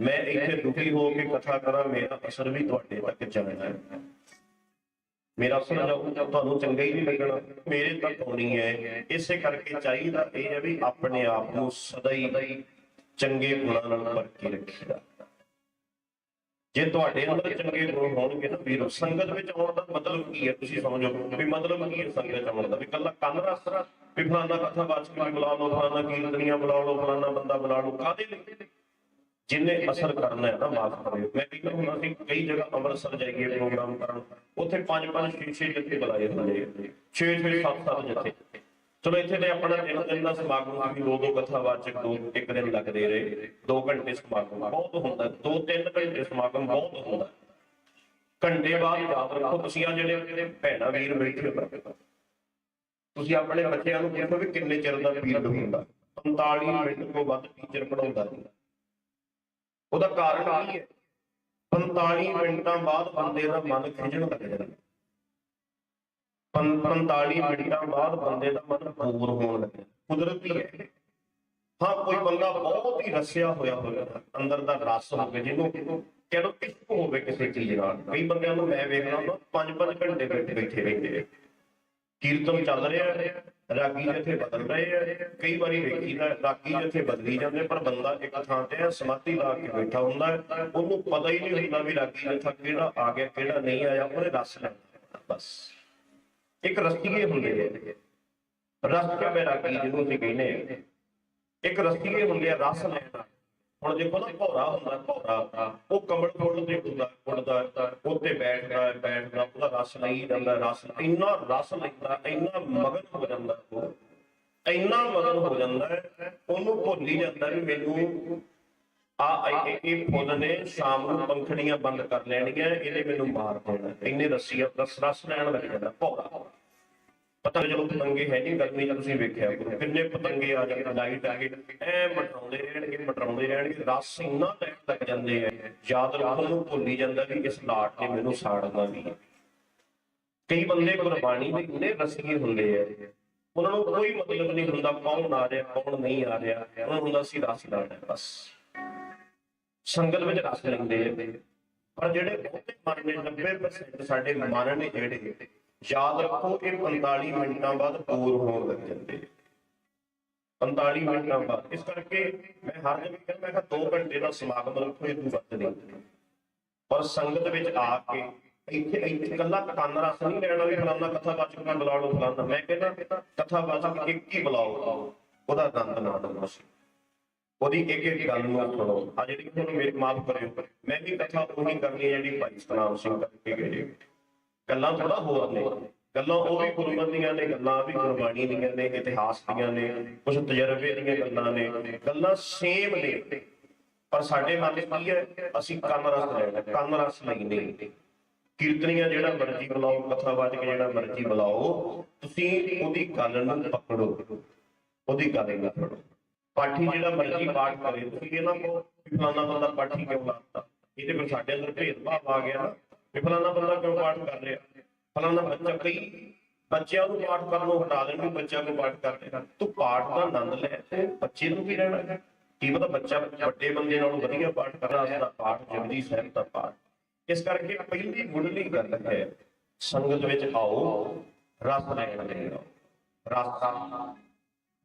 ਮੈਂ ਇੱਥੇ ਦੁਖੀ ਹੋ ਕੇ ਕਥਾ ਕਰਾਂ, ਮੇਰਾ ਅਸਰ ਵੀ ਤੁਹਾਡੇ ਤੱਕ ਜਾਣਾ ਹੈ। ਮੇਰਾ ਅਸਰ ਤੁਹਾਨੂੰ ਚੰਗਾ ਹੀ ਨਹੀਂ ਲੱਗਣਾ। ਮੇਰੇ ਤੱਕ ਆਉਣੀ ਹੈ। ਇਸੇ ਕਰਕੇ ਚਾਹੀਦਾ ਇਹ ਹੈ ਵੀ ਆਪਣੇ ਆਪ ਨੂੰ ਸਦਾ ਹੀ ਚੰਗੇ ਗੁਣਾਂ ਨਾਲ ਭਰ ਕੇ ਰੱਖੀਦਾ। ਜੇ ਤੁਹਾਡੇ ਅੰਦਰ ਚੰਗੇ ਗੁਣ ਹੋਣਗੇ ਤਾਂ ਵੀਰੋ, ਸੰਗਤ ਵਿੱਚ ਆਉਣ ਦਾ ਮਤਲਬ ਕੀ ਹੈ? ਤੁਸੀਂ ਸਮਝੋ ਵੀ ਮਤਲਬ ਕੀ ਹੈ ਸੰਗਤ ਚ ਆਉਣ ਦਾ? ਵੀ ਕੱਲਾ ਕੰਨ ਰਸਰਾ ਵੀ ਫਲਾਣਾ ਕਥਾ ਵਾਚਕ ਵੀ ਬੁਲਾ ਲਓ ਫਲਾਣਾ ਕੀਰਤਨੀਆਂ ਬੁਲਾ ਲਓ ਫਲਾਣਾ ਬੰਦਾ ਬੁਲਾ ਲਓ। ਕਾਦੇ ਲਈ? ਜਿੰਨੇ ਅਸਰ ਕਰਨਾ ਹੈ ਨਾ, ਮਾਫ ਕਰਿਓ ਮੈਂ ਕਹਿੰਦਾ ਹੁੰਦਾ ਸੀ, ਕਈ ਜਗ੍ਹਾ ਅੰਮ੍ਰਿਤਸਰ ਜਾਈਏ ਪ੍ਰੋਗਰਾਮ ਕਰਨ। ਉੱਥੇ ਪੰਜ ਪੰਜ, ਛੇ ਛੇ ਜੱਥੇ ਬੁਲਾਏ ਹੁੰਦੇ ਛੇ ਛੇ, ਸੱਤ ਸੱਤ ਜੱਥੇ। ਚਲੋ, ਇੱਥੇ ਤੇ ਆਪਣਾ ਤਿੰਨ ਦਿਨ ਦਾ ਸਮਾਗਮ ਆ ਵੀ ਦੋ ਦੋ ਕਥਾਵਾਚਕ ਦੋ ਇੱਕ ਦਿਨ ਲੱਗਦੇ ਰਹੇ। 2 ਘੰਟੇ ਸਮਾਗਮ ਬਹੁਤ ਹੁੰਦਾ। ਦੋ ਤਿੰਨ ਘੰਟੇ ਸਮਾਗਮ ਬਹੁਤ ਹੁੰਦਾ। ਘੰਟੇ ਬਾਅਦ ਯਾਦ ਰੱਖੋ, ਤੁਸੀਂ ਆ ਜਿਹੜੇ ਭੈਣਾ, ਵੀਰ ਬੈਠੇ ਹੋ ਤੁਸੀਂ ਆਪਣੇ ਬੱਚਿਆਂ ਨੂੰ ਪੁੱਛੋ ਵੀ ਕਿੰਨੇ ਚਿਰ ਦਾ ਪੀਰੀਅਡ ਹੁੰਦਾ। 45 ਮਿੰਟ ਤੋਂ ਵੱਧ ਟੀਚਰ ਪੜਾਉਂਦਾ ਨਹੀਂ ਉਹਦਾ ਕਾਰਨ ਕੀ ਹੈ? 45 ਮਿੰਟਾਂ ਬਾਅਦ ਬੰਦੇ ਦਾ ਮਨ ਖਿਜਣ ਲੱਗ ਜਾਂਦਾ। 45 ਮਿੰਟਾਂ ਬਾਅਦ ਬੰਦੇ ਦਾ ਮਨ ਬੋਰ ਹੋਣ ਲੱਗ ਜਾਂਦਾ। ਕੁਦਰਤੀ ਹੈ। ਹਾਂ, ਕੋਈ ਬੰਦਾ ਬਹੁਤ ਹੀ ਰਸਿਆ ਹੋਇਆ ਹੋਵੇ, ਅੰਦਰ ਦਾ ਰਸ ਹੋਵੇ, ਜਿਹਨੂੰ ਕਹਿੰਦਾ ਇਸ਼ਕ ਹੋਵੇ ਕਿਸੇ ਚੀਜ਼ ਨਾਲ। ਕਈ ਬੰਦਿਆਂ ਨੂੰ ਮੈਂ ਵੇਖਦਾ ਹੁੰਦਾ 5-5 ਘੰਟੇ ਬੈਠੇ ਬੈਠੇ ਰਹਿੰਦੇ ਕੀਰਤਨ ਚੱਲ ਰਿਹਾ ਰਾਗੀ ਜਿੱਥੇ ਬਦਲ ਰਹੇ ਆ ਕਈ ਵਾਰੀ ਵੇਖੀਦਾ ਰਾਗੀ ਜਿੱਥੇ ਬਦਲੀ ਜਾਂਦੇ, ਪਰ ਬੰਦਾ ਇੱਕ ਥਾਂ ਤੇ ਸਮਾਧੀ ਲਾ ਕੇ ਬੈਠਾ ਹੁੰਦਾ ਉਹਨੂੰ ਪਤਾ ਹੀ ਨਹੀਂ ਹੁੰਦਾ ਵੀ ਰਾਗੀ ਜਿੱਥਾ ਕਿਹੜਾ ਆ ਗਿਆ, ਕਿਹੜਾ ਨਹੀਂ ਆਇਆ, ਉਹਨੇ ਰਸ ਲੈਣਾ। ਬਸ। ਇੱਕ ਰਸਤੀਏ ਹੁੰਦੇ ਆ ਰਸ ਕੇ ਰਾਗੀ ਜਿਹਨੂੰ ਅਸੀਂ ਕਹਿੰਦੇ ਇੱਕ ਰਸਤੀਏ ਹੁੰਦੇ ਆ ਰਸ ਲੈਣਾ। ਹੁਣ ਦੇਖੋ ਨਾ ਭੌਰਾ ਹੁੰਦਾ ਭੌਰਾ ਉਹ ਕਮਲ ਫੁੱਲ ਤੇ ਹੁੰਦਾ ਉੱਡਦਾ ਉੱਤੇ ਬੈਠਦਾ ਬੈਠਦਾ ਉਹਦਾ ਰਸ ਲਈ ਜਾਂਦਾ, ਰਸ ਇੰਨਾ ਰਸ ਲੈਂਦਾ, ਇੰਨਾ ਮਗਨ ਹੋ ਜਾਂਦਾ ਉਹ। ਇੰਨਾ ਮਗਨ ਹੋ ਜਾਂਦਾ, ਉਹਨੂੰ ਭੁੱਲ ਹੀ ਜਾਂਦਾ ਵੀ ਮੈਨੂੰ ਆ ਇਹ ਫੁੱਲ ਨੇ ਸ਼ਾਮ ਨੂੰ ਪੰਖੜੀਆਂ ਬੰਦ ਕਰ ਲੈਣੀਆਂ, ਇਹਨੇ ਮੈਨੂੰ ਮਾਰ ਪਾਉਣਾ ਇੰਨੇ ਰੱਸੀ ਰਸ ਰਸ ਲੈਣ ਲੱਗ ਜਾਂਦਾ ਭੌਰਾ ਪਤੰਗ ਜਦੋਂ ਪਤੰਗੇ ਹੈ ਨਹੀਂ ਗਰਮੀ ਚ ਤੁਸੀਂ ਵੇਖਿਆ ਕਰੋ ਕਿੰਨੇ ਪਤੰਗੇ ਆ ਜਾਂਦੇ ਲਾਈਟ ਆ ਗਏ, ਐ ਮਟਰਾਉਂਦੇ ਰਹਿਣਗੇ ਮਟਰਾਉਂਦੇ ਰਹਿਣਗੇ। ਰਸ ਇੰਨਾ ਲੈਣ ਲੱਗ ਜਾਂਦੇ ਆ, ਯਾਦ ਰੱਖਣ ਨੂੰ ਭੁੱਲ ਜਾਂਦਾ ਵੀ ਇਸ ਲਾਟ ਨੇ ਮੈਨੂੰ ਸਾੜਨਾ ਵੀ ਹੈ। ਕਈ ਬੰਦੇ ਗੁਰਬਾਣੀ ਦੇ ਇੰਨੇ ਰਸੀਏ ਹੁੰਦੇ ਆ, ਉਹਨਾਂ ਨੂੰ ਕੋਈ ਮਤਲਬ ਨਹੀਂ ਹੁੰਦਾ ਕੌਣ ਆ ਰਿਹਾ, ਕੌਣ ਨਹੀਂ ਆ ਰਿਹਾ, ਉਹਨਾਂ ਨੂੰ ਹੁੰਦਾ ਸੀ ਰਸ ਲੈਣਾ ਹੈ, ਬਸ। ਸੰਗਤ ਵਿੱਚ ਰਸ ਲੈਂਦੇ ਆ। ਪਰ ਜਿਹੜੇ ਬਹੁਤੇ ਮਨ ਨੇ 90% ਸਾਡੇ ਮਨ ਨੇ ਜਿਹੜੇ ਯਾਦ ਰੱਖੋ ਇਹ 45 ਮਿੰਟਾਂ ਬਾਅਦ ਬੋਰ ਹੋਣ ਲੱਗ ਜਾਂਦੇ। 45 ਮਿੰਟਾਂ ਬਾਅਦ। ਇਸ ਕਰਕੇ ਮੈਂ ਹਰ ਜਗ੍ਹਾ ਕਹਿੰਦਾ ਮੈਂ ਕਿਹਾ 2 ਘੰਟੇ ਦਾ ਸਮਾਗਮ ਰੱਖੋ, ਇਹ ਤੋਂ ਵੱਧ ਨਹੀਂ। ਪਰ ਸੰਗਤ ਵਿੱਚ ਆ ਕੇ ਇੱਥੇ ਇੱਥੇ ਇਕੱਲਾ ਕੰਨ ਰਸ ਨਹੀਂ ਲੈਣਾ ਵੀ ਫਲਾਨਾ ਕਥਾ ਵਾਚਕ ਨੂੰ ਬੁਲਾ ਲਓ, ਫਲਾਨਾ। ਮੈਂ ਕਹਿੰਦਾ, ਕਥਾ ਵਾਚਕ ਇੱਕ ਹੀ ਬੁਲਾਓ। ਉਹਦਾ ਆਨੰਦ ਨਾ ਲਓ ਤੁਸੀਂ ਉਹਦੀ ਇੱਕ ਇੱਕ ਗੱਲ ਨੂੰ ਸੁਣੋ ਆ ਜਿਹੜੀ ਹੁਣ ਮੇਰੇ ਮਾਫ ਕਰਿਓ। ਮੈਂ ਵੀ ਕਥਾ ਉਹੀ ਕਰਨੀ ਹੈ ਜਿਹੜੀ ਭਾਈ ਸਤਨਾਮ ਸਿੰਘ ਕਰਕੇ ਗਏ ਗੱਲਾਂ ਥੋੜਾ ਹੋਰ ਨੇ। ਗੱਲਾਂ ਉਹ ਵੀ ਗੁਰਮਤਿ ਦੀਆਂ ਨੇ, ਗੱਲਾਂ ਵੀ ਗੁਰਬਾਣੀ ਦੀਆਂ ਨੇ, ਇਤਿਹਾਸ ਦੀਆਂ ਨੇ ਕੁਝ ਤਜਰਬੇ ਦੀਆਂ ਗੱਲਾਂ ਨੇ, ਗੱਲਾਂ ਸੇਮ ਨੇ। ਪਰ ਸਾਡੇ ਮਨ ਕੀ ਹੈ? ਅਸੀਂ ਕੰਨ ਰਸ ਲੈਣਾ ਕੰਨ ਰਸ ਲਈ ਨਹੀਂ ਕੀਰਤਨੀਆਂ ਜਿਹੜਾ ਮਰਜ਼ੀ ਬੁਲਾਓ ਕਥਾਵਾਚਕ ਜਿਹੜਾ ਮਰਜ਼ੀ ਬੁਲਾਓ, ਤੁਸੀਂ ਉਹਦੀ ਗੱਲ ਨੂੰ ਪਕੜੋ। ਉਹਦੀ ਗੱਲ ਨੂੰ ਪਕੜੋ। ਪਾਠੀ ਜਿਹੜਾ ਮਰਜ਼ੀ ਪਾਠ ਕਰੇ, ਤੁਸੀਂ ਇਹ ਨਾ ਕਹੋ ਵੀ ਫਲਾਣਾ ਬੰਦਾ ਪਾਠੀ ਕਿਉਂ ਲਾਤਾ ਇਹਦੇ ਫਿਰ ਸਾਡੇ ਅੰਦਰ ਭੇਦਭਾਵ ਆ ਗਿਆ ਨਾ। ਵੀ ਫਲਾਣਾ ਬੰਦਾ ਕਿਉਂ ਪਾਠ ਕਰ ਰਿਹਾ? ਫਲਾਣਾ ਬੱਚਾ ਕਈ ਬੱਚਿਆਂ ਨੂੰ ਪਾਠ ਕਰਨ ਨੂੰ ਹਟਾ ਦੇਣ ਵੀ ਬੱਚਿਆਂ ਨੂੰ ਪਾਠ ਕਰ ਰਿਹਾ? ਤੂੰ ਪਾਠ ਦਾ ਆਨੰਦ ਲੈ ਤੇ ਬੱਚੇ ਨੂੰ ਵੀ ਰਹਿਣਾ ਕੀ ਪਤਾ ਬੱਚਾ ਵੱਡੇ ਬੰਦੇ ਨਾਲੋਂ ਵਧੀਆ ਪਾਠ ਕਰਦਾ ਉਸਦਾ ਪਾਠ ਜਪਜੀ ਸਾਹਿਬ ਦਾ ਪਾਠ। ਇਸ ਕਰਕੇ ਪਹਿਲੀ ਮੁੱਢਲੀ ਗੱਲ ਹੈ, ਸੰਗਤ ਵਿੱਚ ਆਓ, ਰਸ ਲੈਣ ਲਈ ਰਸ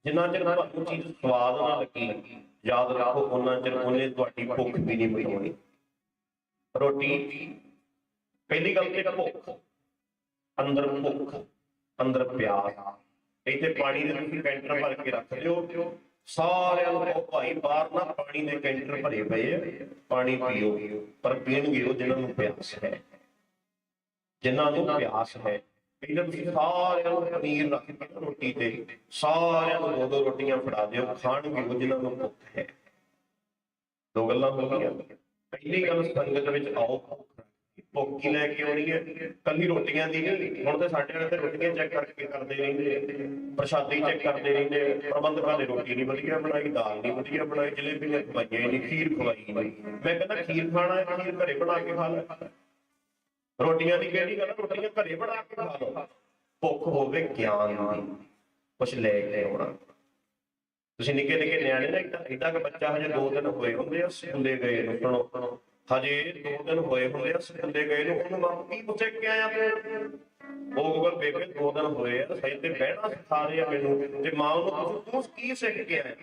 ਜਿੰਨਾ ਚਿਰ ਤੁਹਾਨੂੰ ਚੀਜ਼ ਸਵਾਦ ਨਾ ਲੱਗੀ, ਯਾਦ ਰੱਖੋ ਉਹਨਾਂ ਚਿਰ ਉਹਨੇ ਤੁਹਾਡੀ ਭੁੱਖ ਵੀ ਨਹੀਂ ਮਿਟਾਉਣੀ। ਰੋਟੀ ਪਹਿਲੀ ਗੱਲ ਤੇ ਭੁੱਖ, ਅੰਦਰ ਭੁੱਖ, ਅੰਦਰ ਪਿਆਸ। ਇੱਥੇ ਪਾਣੀ ਦੇ ਤੁਸੀਂ ਕੈਂਟਰ ਭਰ ਕੇ ਰੱਖ ਲਿਓ ਸਾਰਿਆਂ ਨੂੰ ਕਹੋ, ਭਾਈ, ਬਾਹਰ ਨਾ ਪਾਣੀ ਦੇ ਕੈਂਟਰ ਭਰੇ ਪਏ ਪਾਣੀ ਪੀਓ। ਪਰ ਪੀਣਗੇ ਉਹ ਜਿਨ੍ਹਾਂ ਨੂੰ ਪਿਆਸ ਹੈ। ਜਿਨ੍ਹਾਂ ਨੂੰ ਪਿਆਸ ਹੈ। ਪਹਿਲਾਂ ਤੁਸੀਂ ਸਾਰਿਆਂ ਨੂੰ ਪਨੀਰ ਰੱਖ ਕੇ ਰੋਟੀ ਤੇ, ਸਾਰਿਆਂ ਨੂੰ ਦੋ ਦੋ ਰੋਟੀਆਂ ਫੜਾ ਦਿਓ। ਖਾਣਗੇ ਉਹ ਜਿਹਨਾਂ ਨੂੰ ਭੁੱਖ ਹੈ। ਦੋ ਗੱਲਾਂ ਹੋ ਗਈਆਂ। ਪਹਿਲੀ ਗੱਲ ਸੰਗਤ ਵਿੱਚ ਆਓ। ਭੁੱਖ ਲੈ ਕੇ ਆਉਣੀ ਹੈ। ਕੱਲੀ ਰੋਟੀਆਂ ਦੀ ਨਹੀਂ। ਹੁਣ ਤੇ ਸਾਡੇ ਵਾਲੇ ਤੇ ਰੋਟੀਆਂ ਚੈੱਕ ਕਰਕੇ ਕਰਦੇ ਰਹਿੰਦੇ ਪ੍ਰਸ਼ਾਦੀ ਚੈੱਕ ਕਰਦੇ ਰਹਿੰਦੇ ਪ੍ਰਬੰਧਕਾਂ ਨੇ ਰੋਟੀ ਨਹੀਂ ਵਧੀਆ ਬਣਾਈ, ਦਾਲ ਨਹੀਂ ਵਧੀਆ ਬਣਾਈ, ਜਲੇਬੀਆਂ ਖਵਾਈਆਂ ਨਹੀਂ ਖੀਰ ਖਵਾਈ ਨਹੀਂ। ਮੈਂ ਕਹਿੰਦਾ ਖੀਰ ਖਾਣਾ ਹੈ, ਖੀਰ ਘਰੇ ਬਣਾ ਕੇ ਖਾ ਲੈ। ਰੋਟੀਆਂ ਦੀ ਕਿਹੜੀ ਗੱਲ ਰੋਟੀਆਂ ਘਰੇ ਬਣਾ ਕੇ ਖਾ ਲਓ। ਭੁੱਖ ਹੋਵੇ ਗਿਆਨ ਦੀ, ਕੁਛ ਲੈ ਕੇ ਆਉਣਾ। ਤੁਸੀਂ ਨਿੱਕੇ ਨਿੱਕੇ ਨਿਆਣੇ ਨਾ, ਇਦਾਂ ਇਦਾਂ ਬੱਚਾ ਹਜੇ 2 ਦਿਨ ਹੋਏ ਹੁੰਦੇ ਆ, ਸਕੂਲੇ ਗਏ ਨੂੰ, ਸੁਣੋ। ਹਜੇ, ਦੋ ਦਿਨ ਹੋਏ ਹੁੰਦੇ ਆ ਸਕੂਲੇ ਗਏ ਨੂੰ ਉਹਨੂੰ ਮਾਂ ਕੀ ਪੁੱਛੇ ਕਿ ਆਇਆ ਤੂੰ ਉਹ ਗੂਗਲ ਬੇਬੇ 2 ਦਿਨ ਹੋਏ ਆ, ਸਹੀ ਤੇ ਬਹਿਣਾ ਸਿਖਾ ਰਹੇ ਆ ਮੈਨੂੰ। ਤੇ ਮਾਂ ਉਹਨੂੰ ਪੁੱਛੂ, ਤੂੰ ਕੀ ਸਿੱਖ ਕੇ ਆਇਆ?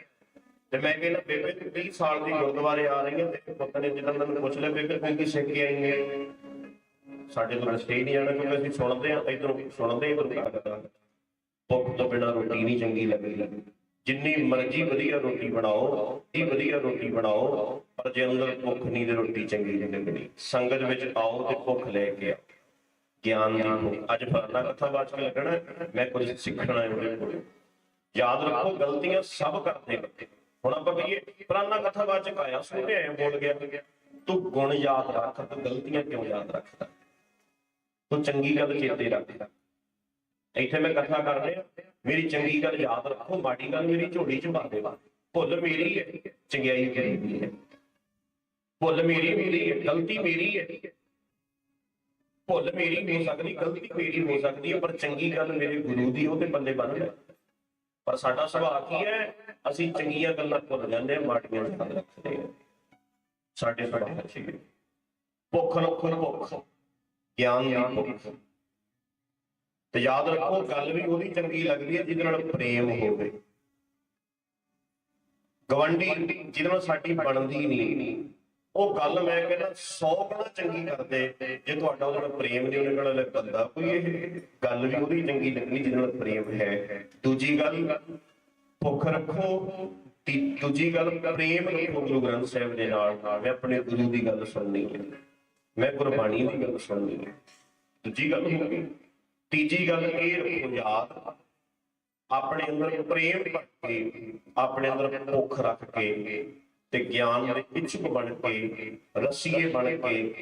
ਤੇ ਮੈਂ ਕਹਿੰਦਾ, ਬੇਬੇ, ਤੂੰ 20 ਸਾਲ ਦੀ ਗੁਰਦੁਆਰੇ ਆ ਰਹੀ ਹੈ ਤੇ ਪੁੱਤ ਨੇ ਜਦੋਂ ਮੈਨੂੰ ਪੁੱਛ ਲਿਆ, ਬੇਬੇ, ਤੂੰ ਕੀ ਸਿੱਖ ਕੇ ਆਈ ਹੈ ਸਾਡੇ ਤੋਂ ਦੱਸੇ ਨਹੀਂ ਜਾਣਾ, ਕਿਉਂਕਿ ਅਸੀਂ ਸੁਣਦੇ ਆ, ਇਧਰੋਂ ਸੁਣਦੇ ਇਧਰੋਂ ਕਰਦਾ ਭੁੱਖ ਤੋਂ ਬਿਨਾਂ ਰੋਟੀ ਨਹੀਂ ਚੰਗੀ ਲੱਗਦੀ। ਜਿੰਨੀ ਮਰਜ਼ੀ ਵਧੀਆ ਰੋਟੀ ਬਣਾਓ ਇਹ ਵਧੀਆ ਰੋਟੀ ਬਣਾਓ ਪਰ ਜੇ ਅੰਦਰ ਭੁੱਖ ਨਹੀਂ ਤੇ ਰੋਟੀ ਚੰਗੀ ਨਹੀਂ ਲੱਗਣੀ। ਸੰਗਤ ਵਿੱਚ ਆਓ ਤੇ ਭੁੱਖ ਲੈ ਕੇ ਆਓ। ਗਿਆਨ ਦੀ ਭੁੱਖ। ਅੱਜ ਫਰਨਾ ਕਥਾ ਵਾਚ ਕੇ ਲੱਗਣਾ ਮੈਂ ਕੁਝ ਸਿੱਖਣਾ ਹੈ ਉਹਦੇ ਕੋਲ। ਯਾਦ ਰੱਖੋ, ਗਲਤੀਆਂ ਸਭ ਕਰਦੇ ਨੇ। ਹੁਣ ਆਪਾਂ ਕਹੀਏ ਫਲਾਨਾ ਕਥਾ ਵਾਚਕ ਆਇਆ, ਸੁਣਿਆ ਐ ਬੋਲ ਗਿਆ। ਤੂੰ ਗੁਣ ਯਾਦ ਰੱਖ, ਤੂੰ ਗਲਤੀਆਂ ਕਿਉਂ ਯਾਦ ਰੱਖਦਾ? ਤੂੰ ਚੰਗੀ ਗੱਲ ਚੇਤੇ ਰੱਖਦਾ। ਇੱਥੇ ਮੈਂ ਕਥਾ ਕਰ ਰਿਹਾ, ਮੇਰੀ ਚੰਗੀ ਗੱਲ ਯਾਦ ਰੱਖੋ, ਮਾੜੀ ਗੱਲ ਮੇਰੀ ਝੋਲੀ ਚ ਪਾ ਦੇਵਾ। ਭੁੱਲ ਮੇਰੀ ਹੈ, ਚੰਗਿਆਈ ਮੇਰੀ ਹੈ। ਭੁੱਲ ਮੇਰੀ ਮੇਰੀ ਹੈ, ਗਲਤੀ ਮੇਰੀ ਹੈ। ਭੁੱਲ ਮੇਰੀ ਹੋ ਸਕਦੀ, ਗਲਤੀ ਮੇਰੀ ਹੋ ਸਕਦੀ ਹੈ, ਪਰ ਚੰਗੀ ਗੱਲ ਮੇਰੇ ਗੁਰੂ ਦੀ ਉਹਦੇ ਬੰਦੇ ਬਣ ਲੈ ਪਰ ਸਾਡਾ ਸੁਭਾਅ ਕੀ ਹੈ? ਅਸੀਂ ਚੰਗੀਆਂ ਗੱਲਾਂ ਭੁੱਲ ਜਾਂਦੇ ਹਾਂ, ਮਾੜੀਆਂ ਯਾਦ ਰੱਖਦੇ ਹਾਂ। ਸਾਡੇ ਸਾਡੇ ਬੱਚੇ ਭੁੱਖ ਰੱਖੋ ਭੁੱਖ, ਗਿਆਨ ਦੀ ਭੁੱਖ। ਤੇ ਯਾਦ ਰੱਖੋ, ਗੱਲ ਵੀ ਉਹਦੀ ਚੰਗੀ ਲੱਗਦੀ ਹੈ, ਜਿਹਦੇ ਨਾਲ ਪ੍ਰੇਮ ਹੋਵੇ। ਗਵੰਡੀ ਜਿਹਦੇ ਨਾਲ ਸਾਡੀ ਬਣਦੀ ਨਹੀਂ। ਉਹ ਗੱਲ ਮੈਂ ਕਹਿੰਦਾ 100 ਗੁਣਾ ਚੰਗੀ ਕਰਦੇ, ਜੇ ਤੁਹਾਡਾ ਉਹਦੇ ਨਾਲ ਪ੍ਰੇਮ ਨਹੀਂ, ਉਹਨੇ ਕਹਿਣਾ ਬੰਦਾ ਕੋਈ ਇਹ ਗੱਲ ਵੀ ਉਹਦੀ ਚੰਗੀ ਲੱਗਣੀ ਜਿਹਦੇ ਨਾਲ ਪ੍ਰੇਮ ਹੈ। ਦੂਜੀ ਗੱਲ, ਭੁੱਖ ਰੱਖੋ। ਦੂਜੀ ਗੱਲ, ਪ੍ਰੇਮ ਰੱਖੋ ਗੁਰੂ ਗ੍ਰੰਥ ਸਾਹਿਬ ਦੇ ਨਾਲ। ਮੈਂ ਆਪਣੇ ਗੁਰੂ ਦੀ ਗੱਲ ਸੁਣਨੀ ਹੈ। ਮੈਂ ਗੁਰਬਾਣੀ ਦੀ ਗੱਲ ਸੁਣਨੀ ਹੈ। ਦੂਜੀ ਗੱਲ ਹੋ ਗਈ। ਤੀਜੀ ਗੱਲ ਇਹ ਰੱਖੋ ਯਾਦ। ਆਪਣੇ ਅੰਦਰ ਪ੍ਰੇਮ ਭਰ ਕੇ ਆਪਣੇ ਅੰਦਰ ਭੁੱਖ ਰੱਖ ਕੇ ਤੇ ਗਿਆਨ ਦੇ ਇੱਛੁਕ ਬਣ ਕੇ, ਰਸੀਏ ਬਣ ਕੇ,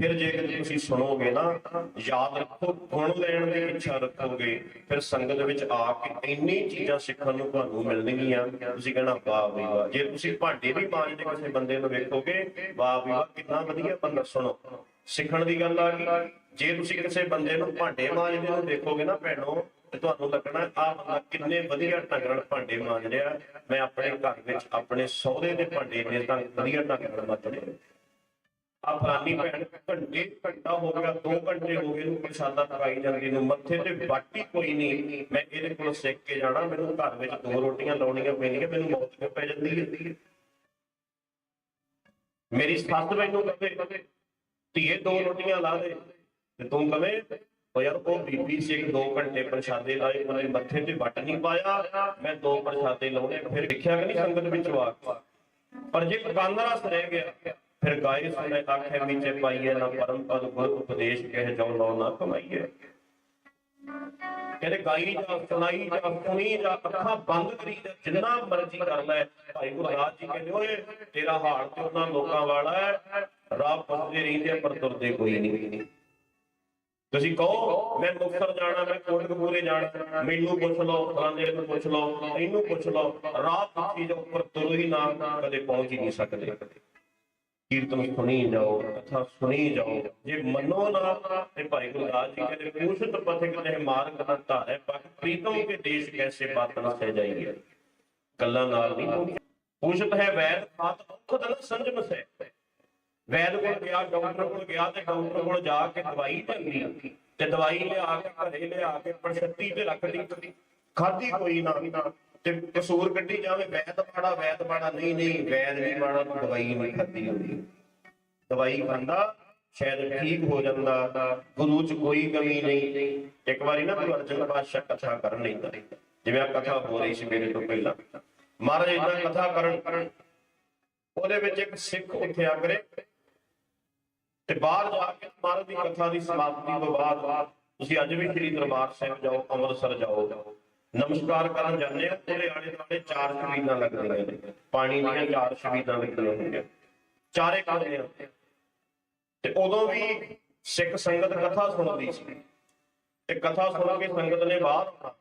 ਫਿਰ ਜੇ ਤੁਸੀਂ ਸੁਣੋਗੇ ਨਾ, ਯਾਦ ਰੱਖੋ, ਗੁਣ ਲੈਣ ਦੀ ਇੱਛਾ ਰੱਖੋਗੇ, ਫਿਰ ਸੰਗਤ ਵਿੱਚ ਆ ਕੇ ਇੰਨੀ ਚੀਜ਼ਾਂ ਸਿੱਖਣ ਨੂੰ ਤੁਹਾਨੂੰ ਮਿਲਣਗੀਆਂ। ਤੁਸੀਂ ਕਹਿਣਾ, ਵਾਹ ਵੀ ਵਾਹ। ਜੇ ਤੁਸੀਂ ਭਾਂਡੇ ਵੀ ਮਾਂਜਦੇ ਕਿਸੇ ਬੰਦੇ ਨੂੰ ਵੇਖੋਗੇ, ਵਾਹ ਵੀ ਵਾਹ, ਕਿੰਨਾ ਵਧੀਆ ਬੰਦਾ, ਸੁਣੋ। ਸਿੱਖਣ ਦੀ ਗੱਲ ਆ ਗਈ। ਜੇ ਤੁਸੀਂ ਕਿਸੇ ਬੰਦੇ ਨੂੰ ਭਾਂਡੇ ਮਾਂਜਦੇ ਨੂੰ ਦੇਖੋਗੇ ਨਾ ਭੈਣੋ ਤੇ ਤੁਹਾਨੂੰ ਲੱਗਣਾ ਆ ਬੰਦਾ ਕਿੰਨੇ ਵਧੀਆ ਢੰਗ ਨਾਲ ਭਾਂਡੇ ਮਾਂਜ ਰਿਹਾ ਮੈਂ ਆਪਣੇ ਘਰ ਵਿੱਚ ਆਪਣੇ ਸਹੁਰੇ ਦੇ ਭਾਂਡੇ ਨੇ ਤਾਂ ਵਧੀਆ ਢੰਗ ਨਾਲ ਮਾਂਜਣੇ ਆ ਫਲਾਨੀ ਭੈਣ ਘੰਟੇ ਘੰਟਾ ਹੋ ਗਿਆ 2 ਘੰਟੇ ਹੋ ਗਏ ਨੂੰ ਪ੍ਰਸ਼ਾਦਾ ਪਕਾਈ ਜਾਂਦੀ ਨੂੰ। ਮੱਥੇ ਤੇ ਬਾਟੀ ਕੋਈ ਨਹੀਂ। ਮੈਂ ਇਹਦੇ ਕੋਲ ਸਿੱਖ ਕੇ ਜਾਣਾ, ਮੈਨੂੰ ਘਰ ਵਿੱਚ ਦੋ ਰੋਟੀਆਂ ਲਾਉਣੀਆਂ ਪੈਣੀਆਂ ਮੈਨੂੰ ਮੌਤ ਕਿਉਂ ਪੈ ਜਾਂਦੀ ਹੈ? ਮੇਰੀ ਸੱਸ ਮੈਨੂੰ ਕਹੇ, ਧੀਏ, ਦੋ ਰੋਟੀਆਂ ਲਾ ਦੇ। ਤੇ ਤੂੰ ਕਵੇਂ ਉਹ ਯਾਰ, ਉਹ ਬੀਬੀ ਸਿੰਘ ਇੱਕ ਦੋ ਘੰਟੇ ਪ੍ਰਸ਼ਾਦੇ ਲਾਏ, ਉਹਨੇ ਮੱਥੇ ਤੇ ਵੱਟ ਨਹੀਂ ਪਾਇਆ। ਮੈਂ ਦੋ ਪ੍ਰਸ਼ਾਦੇ ਲਾਉਣੇ, ਫਿਰ ਦੇਖਿਆ ਕਿ ਨਹੀਂ ਸੰਗਤ ਵਿੱਚ ਵਾਕ ਪਰ ਜੇ ਕੰਨ ਰਹਿ ਗਿਆ, ਫਿਰ ਗਾਏ ਸੁਣੇ ਆਖੇ ਵਿੱਚ ਪਾਈਏ ਨਾ ਪਰਮ ਪਦ, ਗੁਰ ਉਪਦੇਸ਼ ਕਹਿ ਜਾਉ ਲੋ ਨਾ ਕਮਾਈਏ। ਕਹਿੰਦੇ, ਗਾਈ ਜਾ ਸੁਣਾਈ ਜਾ ਸੁਣੀ ਜਾ ਅੱਖਾਂ ਬੰਦ ਕਰੀ ਜਾ ਜਿੰਨਾ ਮਰਜ਼ੀ ਕਰ ਲੈ। ਭਾਈ ਗੁਰਦਾਸ ਜੀ ਕਹਿੰਦੇ, ਓਏ, ਤੇਰਾ ਹਾਲ ਤੇ ਉਹਨਾਂ ਲੋਕਾਂ ਵਾਲਾ ਹੈ। ਰਾਹ ਪੁੱਛਦੇ ਰਹਿੰਦੇ ਪਰ ਤੁਰਦੇ ਕੋਈ ਨਹੀਂ। ਤੁਸੀਂ ਕਹੋ, ਮੈਂ ਮੁਕਤਸਰ ਜਾਣਾ, ਮੈਂ ਕੋਟਕਪੂਰੇ ਜਾਣਾ, ਮੈਨੂੰ ਪੁੱਛ ਲਓ, ਫਲਾਣੇ ਨੂੰ ਪੁੱਛ ਲਓ, ਇਹਨੂੰ ਪੁੱਛ ਲਓ ਰਾਹ ਪੁੱਛੀ ਜੋ ਉੱਪਰ ਤੁਰ ਹੀ ਨਾ, ਕਦੇ ਪਹੁੰਚ ਹੀ ਨਹੀਂ ਸਕਦੇ। ਕੀਰਤਨ ਸੁਣੀ ਜਾਓ, ਕਥਾ ਸੁਣੀ ਜਾਓ, ਜੇ ਮੰਨੋ ਨਾ, ਤੇ ਭਾਈ ਗੁਰਦਾਸ ਜੀ ਕਹਿੰਦੇ ਪੂਸ਼ਤ ਪਥਿਕ ਤੇ ਮਾਰਗ ਨਾ ਧਾਰੇ ਪਖ ਪ੍ਰੀਤਮ ਕੇ ਦੇਸ਼ ਕੈਸੇ ਬਾਤ ਨਾ ਸਹਿ ਜਾਈਏ। ਗੱਲਾਂ ਨਾਲ ਨਹੀਂ ਹੋਣੀ ਪੂਸ਼ਤ ਹੈ ਵੈਦ, ਖਾਤ ਔਖਦ ਨ ਸੰਜਮ ਸਹਿ। ਵੈਦ ਕੋਲ ਗਿਆ, ਡਾਕਟਰ ਕੋਲ ਗਿਆ ਤੇ ਡਾਕਟਰ ਕੋਲ ਜਾ ਕੇ ਦਵਾਈ ਲੈਂਦੀ ਤੇ ਦਵਾਈ ਲਿਆ ਕੇ ਘਰੇ ਲਿਆ ਕੇ ਪ੍ਰਸ਼ਤੀ ਤੇ ਰੱਖਦੀ ਖਾਦੀ ਕੋਈ ਨਾ। ਤੇ ਕਸੂਰ ਕੱਢੀ ਜਾਵੇ, ਵੈਦ ਮਾੜਾ ਵੈਦ ਮਾੜਾ। ਨਹੀਂ ਨਹੀਂ, ਵੈਦ ਨਹੀਂ ਮਾੜਾ ਦਵਾਈ ਨਹੀਂ ਖਾਦੀ ਹੁੰਦੀ। ਦਵਾਈ ਖਾਂਦਾ, ਸ਼ਾਇਦ ਠੀਕ ਹੋ ਜਾਂਦਾ। ਗੁਰੂ ਚ ਕੋਈ ਕਮੀ ਨਹੀਂ। ਇੱਕ ਵਾਰੀ ਨਾ ਗੁਰੂ ਅਰਜਨ ਪਾਤਸ਼ਾਹ ਕਥਾ ਕਰਨ ਲੈਂਦਾ ਜਿਵੇਂ ਆ ਕਥਾ ਹੋ ਰਹੀ ਸੀ ਮੇਰੇ ਤੋਂ ਪਹਿਲਾਂ। ਮਹਾਰਾਜ ਇਦਾਂ ਕਥਾ ਕਰਨ। ਉਹਦੇ ਵਿੱਚ ਇੱਕ ਸਿੱਖ ਉੱਥੇ ਆ ਕਰੇ। ਤੇ ਬਾਹਰ ਜਾ ਕੇ ਮਹਾਰਾਜ ਦੀ ਕਥਾ ਦੀ ਸਮਾਪਤੀ ਤੋਂ ਬਾਅਦ ਤੁਸੀਂ ਅੱਜ ਵੀ ਸ੍ਰੀ ਦਰਬਾਰ ਸਾਹਿਬ ਜਾਓ, ਅੰਮ੍ਰਿਤਸਰ ਜਾਓ। ਨਮਸਕਾਰ ਕਰਨ ਜਾਂਦੇ ਹੋ ਉਹਦੇ ਆਲੇ ਦੁਆਲੇ ਚਾਰ ਸ਼ਬੀਲਾਂ ਲੱਗਦੀਆਂ ਨੇ। ਪਾਣੀ ਦੀਆਂ ਚਾਰ ਸ਼ਬੀਲਾਂ ਲੱਗੀਆਂ ਹੁੰਦੀਆਂ ਚਾਰੇ ਕਾਲੇ ਆ। ਤੇ ਉਦੋਂ ਵੀ ਸਿੱਖ ਸੰਗਤ ਕਥਾ ਸੁਣਦੀ ਸੀ। ਤੇ ਕਥਾ ਸੁਣ ਕੇ ਸੰਗਤ ਨੇ ਬਾਹਰ ਆਉਣਾ।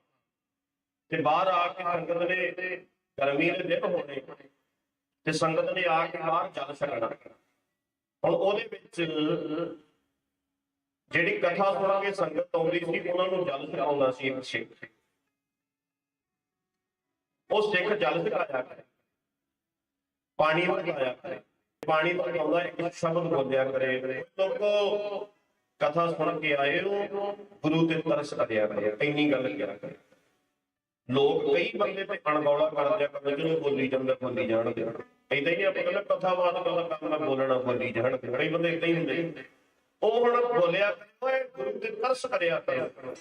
ਤੇ ਬਾਹਰ ਆ ਕੇ ਸੰਗਤ ਨੇ ਗਰਮੀ ਦੇ ਦਿਨ ਹੋਣੇ। ਤੇ ਸੰਗਤ ਨੇ ਆ ਕੇ ਬਾਹਰ ਚੱਲ ਛਕਣਾ। ਹੁਣ ਉਹਦੇ ਵਿੱਚ, ਜਿਹੜੀ ਕਥਾ ਸੁਣ ਕੇ ਸੰਗਤ ਆਉਂਦੀ ਸੀ, ਉਹਨਾਂ ਨੂੰ ਜਲ ਛਕਾਉਂਦਾ ਸੀ ਇੱਕ ਸਿੱਖ। ਉਹ ਸਿੱਖ ਜਲ ਛਕਾਇਆ ਕਰੇ। ਪਾਣੀ ਵਰਤਾਇਆ ਕਰੇ। ਪਾਣੀ ਵਰਤਾਉਂਦਾ ਇੱਕ ਸ਼ਬਦ ਬੋਲਿਆ ਕਰੇ। ਲੋਕੋ ਕਥਾ ਸੁਣ ਕੇ ਆਏ ਹੋ, ਗੁਰੂ ਤੇ ਤਰਸ ਕਰਿਆ ਕਰੇ। ਇੰਨੀ ਗੱਲ ਕਿਹਾ ਕਰੇ। ਲੋਕ ਕਈ ਬੰਦੇ ਤੇ ਅਣਗੌਲਾ ਕਰਦੇ ਆ ਕਰਦੇ ਜਿਹਨੂੰ ਬੋਲੀ ਜਾਂਦਾ, ਬੋਲੀ ਜਾਣਦੇ। ਇਦਾਂ ਹੀ ਆਪਾਂ ਕਹਿੰਦੇ ਕਥਾਵਾਦ ਦਾ ਕੰਮ ਬੋਲਣਾ ਬੋਲੀ ਜਾਣਦੇ। ਕਈ ਬੰਦੇ ਇਦਾਂ ਹੀ ਹੁੰਦੇ। ਉਹ ਹੁਣ ਬੋਲਿਆ ਓਏ ਗੁਰੂ ਤੇ ਤਰਸ ਕਰਿਆ ਕਰੋ।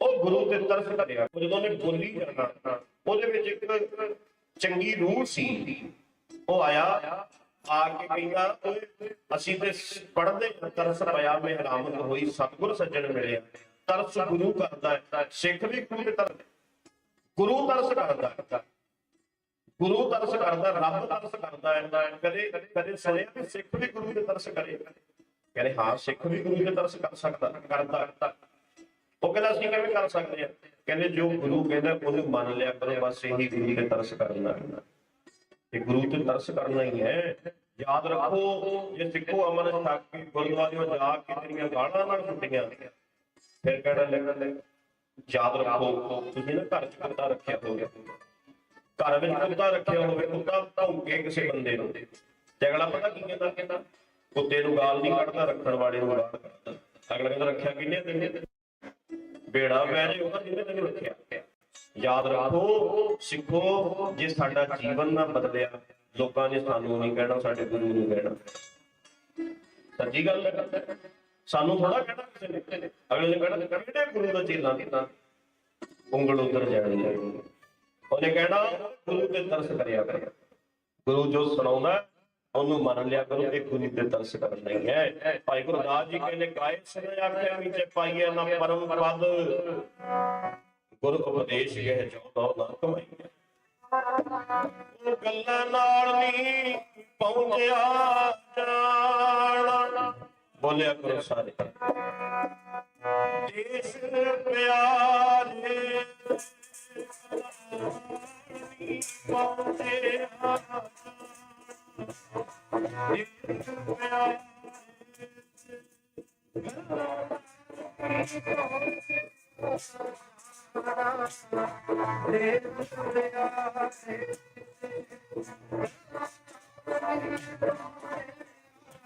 ਉਹ ਗੁਰੂ ਤੇ ਤਰਸ ਕਰਿਆ ਜਦੋਂ ਨੇ ਬੋਲੀ ਜਾਣਾ, ਉਹਦੇ ਵਿੱਚ ਇੱਕ ਚੰਗੀ ਰੂਹ ਸੀ। ਉਹ ਆਇਆ, ਆ ਕੇ ਕਹਿੰਦਾ, ਅਸੀਂ ਤੇ ਪੜਦੇ ਤਰਸ ਪਿਆ, ਮੇ ਹਰਾਮਤ ਹੋਈ, ਸਤਿਗੁਰ ਸੱਜਣ ਮਿਲਿਆ। ਤਰਸ ਗੁਰੂ ਕਰਦਾ ਹੈ। ਸਿੱਖ ਵੀ ਗੁਰੂ ਤਰਸ ਗੁਰੂ ਤਰਸ ਕਰਦਾ ਹੈ। ਗੁਰੂ ਤਰਸ ਕਰਦਾ, ਰੱਬ ਤਰਸ ਕਰਦਾ ਹੈ। ਕਦੇ ਕਦੇ ਸੁਣਿਆ ਵੀ ਸਿੱਖ ਵੀ ਗੁਰੂ ਤੇ ਤਰਸ ਕਰੇ। ਕਹਿੰਦੇ, ਹਾਂ, ਸਿੱਖ ਵੀ ਗੁਰੂ ਤੇ ਤਰਸ ਕਰ ਸਕਦਾ, ਕਰਦਾ ਉਹ ਕਹਿੰਦਾ, ਅਸੀਂ ਕਿਵੇਂ ਕਰ ਸਕਦੇ ਆ ਕਹਿੰਦੇ, ਜੋ ਗੁਰੂ ਕਹਿੰਦਾ, ਉਹਨੂੰ ਮੰਨ ਲਿਆ ਕਰੋ, ਬਸ ਇਹੀ ਗੁਰੂ ਤੇ ਤਰਸ ਕਰਨਾ ਹੈ ਤੇ ਗੁਰੂ ਤੇ ਤਰਸ ਕਰਨਾ ਹੀ ਹੈ। ਯਾਦ ਰੱਖੋ, ਜੇ ਸਿੱਖੋ ਅਮਰ ਛਕ ਕੇ ਗੁਰਦੁਆਰਿਓਂ ਜਾ ਕੇ ਤੇਰੀਆਂ ਗਾਲਾਂ ਨਾਲ ਛੁੱਟੀਆਂ। ਫਿਰ ਕਹਿਣਾ ਯਾਦ ਰੱਖੋ, ਤੁਸੀਂ ਨਾ ਘਰ ਚ ਕੁੱਤਾ ਰੱਖਿਆ ਹੋਵੇ। ਘਰ ਵਿੱਚ ਕੁੱਤਾ ਰੱਖਿਆ ਹੋਵੇ, ਕੁੱਤਾ ਭੌਂਕੇ ਕਿਸੇ ਬੰਦੇ ਨੂੰ ਤੇ ਅਗਲਾ ਪਤਾ ਕੀ ਕਹਿੰਦਾ ਕਹਿੰਦਾ, ਕੁੱਤੇ ਨੂੰ ਗਾਲ ਨਹੀਂ ਕੱਢਦਾ, ਰੱਖਣ ਵਾਲੇ ਨੂੰ ਗਾਲ ਕੱਢਦਾ। ਅਗਲਾ ਕਹਿੰਦਾ, ਰੱਖਿਆ ਕਿੰਨੇ ਦਿਨ ਬੇੜਾ ਪੈ ਜੇ ਉਹਦਾ ਜਿਹਨੇ ਤੈਨੂੰ ਰੱਖਿਆ? ਯਾਦ ਰੱਖੋ, ਸਿੱਖੋ, ਜੇ ਸਾਡਾ ਜੀਵਨ ਨਾ ਬਦਲਿਆ, ਲੋਕਾਂ ਨੇ ਸਾਨੂੰ ਨਹੀਂ ਕਹਿਣਾ, ਸਾਡੇ ਗੁਰੂ ਨੂੰ ਕਹਿਣਾ। ਸੱਚੀ ਗੱਲ ਹੈ। ਸਾਨੂੰ ਥੋੜਾ ਕਹਿਣਾ ਕਿਸੇ ਨੇ ਅਗਲੇ ਨੇ ਕਹਿਣਾ ਕਿਹੜੇ ਗੁਰੂ ਦਾ ਚੇਲਾ ਕੀਤਾ ਉਂਗਲ ਉਧਰ ਜਾਣੀ ਹੈ ਉਹਨੇ ਕਹਿਣਾ, ਗੁਰੂ ਤੇ ਤਰਸ ਕਰਿਆ ਕਰ। ਗੁਰੂ ਜੋ ਸੁਣਾਉਂਦਾ, ਉਹਨੂੰ ਮੰਨ ਲਿਆ ਕਰੋ ਇਹ ਗੁਰੂ ਤੇ ਤਰਸ ਕਰਨਾ ਹੀ ਹੈ। ਭਾਈ ਗੁਰਦਾਸ ਜੀ ਕਹਿੰਦੇ, ਕਾਇ ਸੁਣ ਆਖਿਆ ਵਿੱਚ ਪਾਈਏ ਨਾ ਪਰਮ ਪਦ? ਗੁਰ ਉਪਦੇਸ਼ ਇਹ ਚੌਦਾ ਨਾ ਕਮਾਈਏ ਉਹ ਗੱਲਾਂ ਨਾਲ ਨਹੀਂ ਪਹੁੰਚਿਆ ਜਾਣ। ਬੋਲਿਆ ਕਰੋ ਸਾਰੇ। ਦੇਸ਼ ਪਿਆਰੇ ਪਹੁੰਚਿਆ ਦੇਸ਼ ਪਿਆਰੇ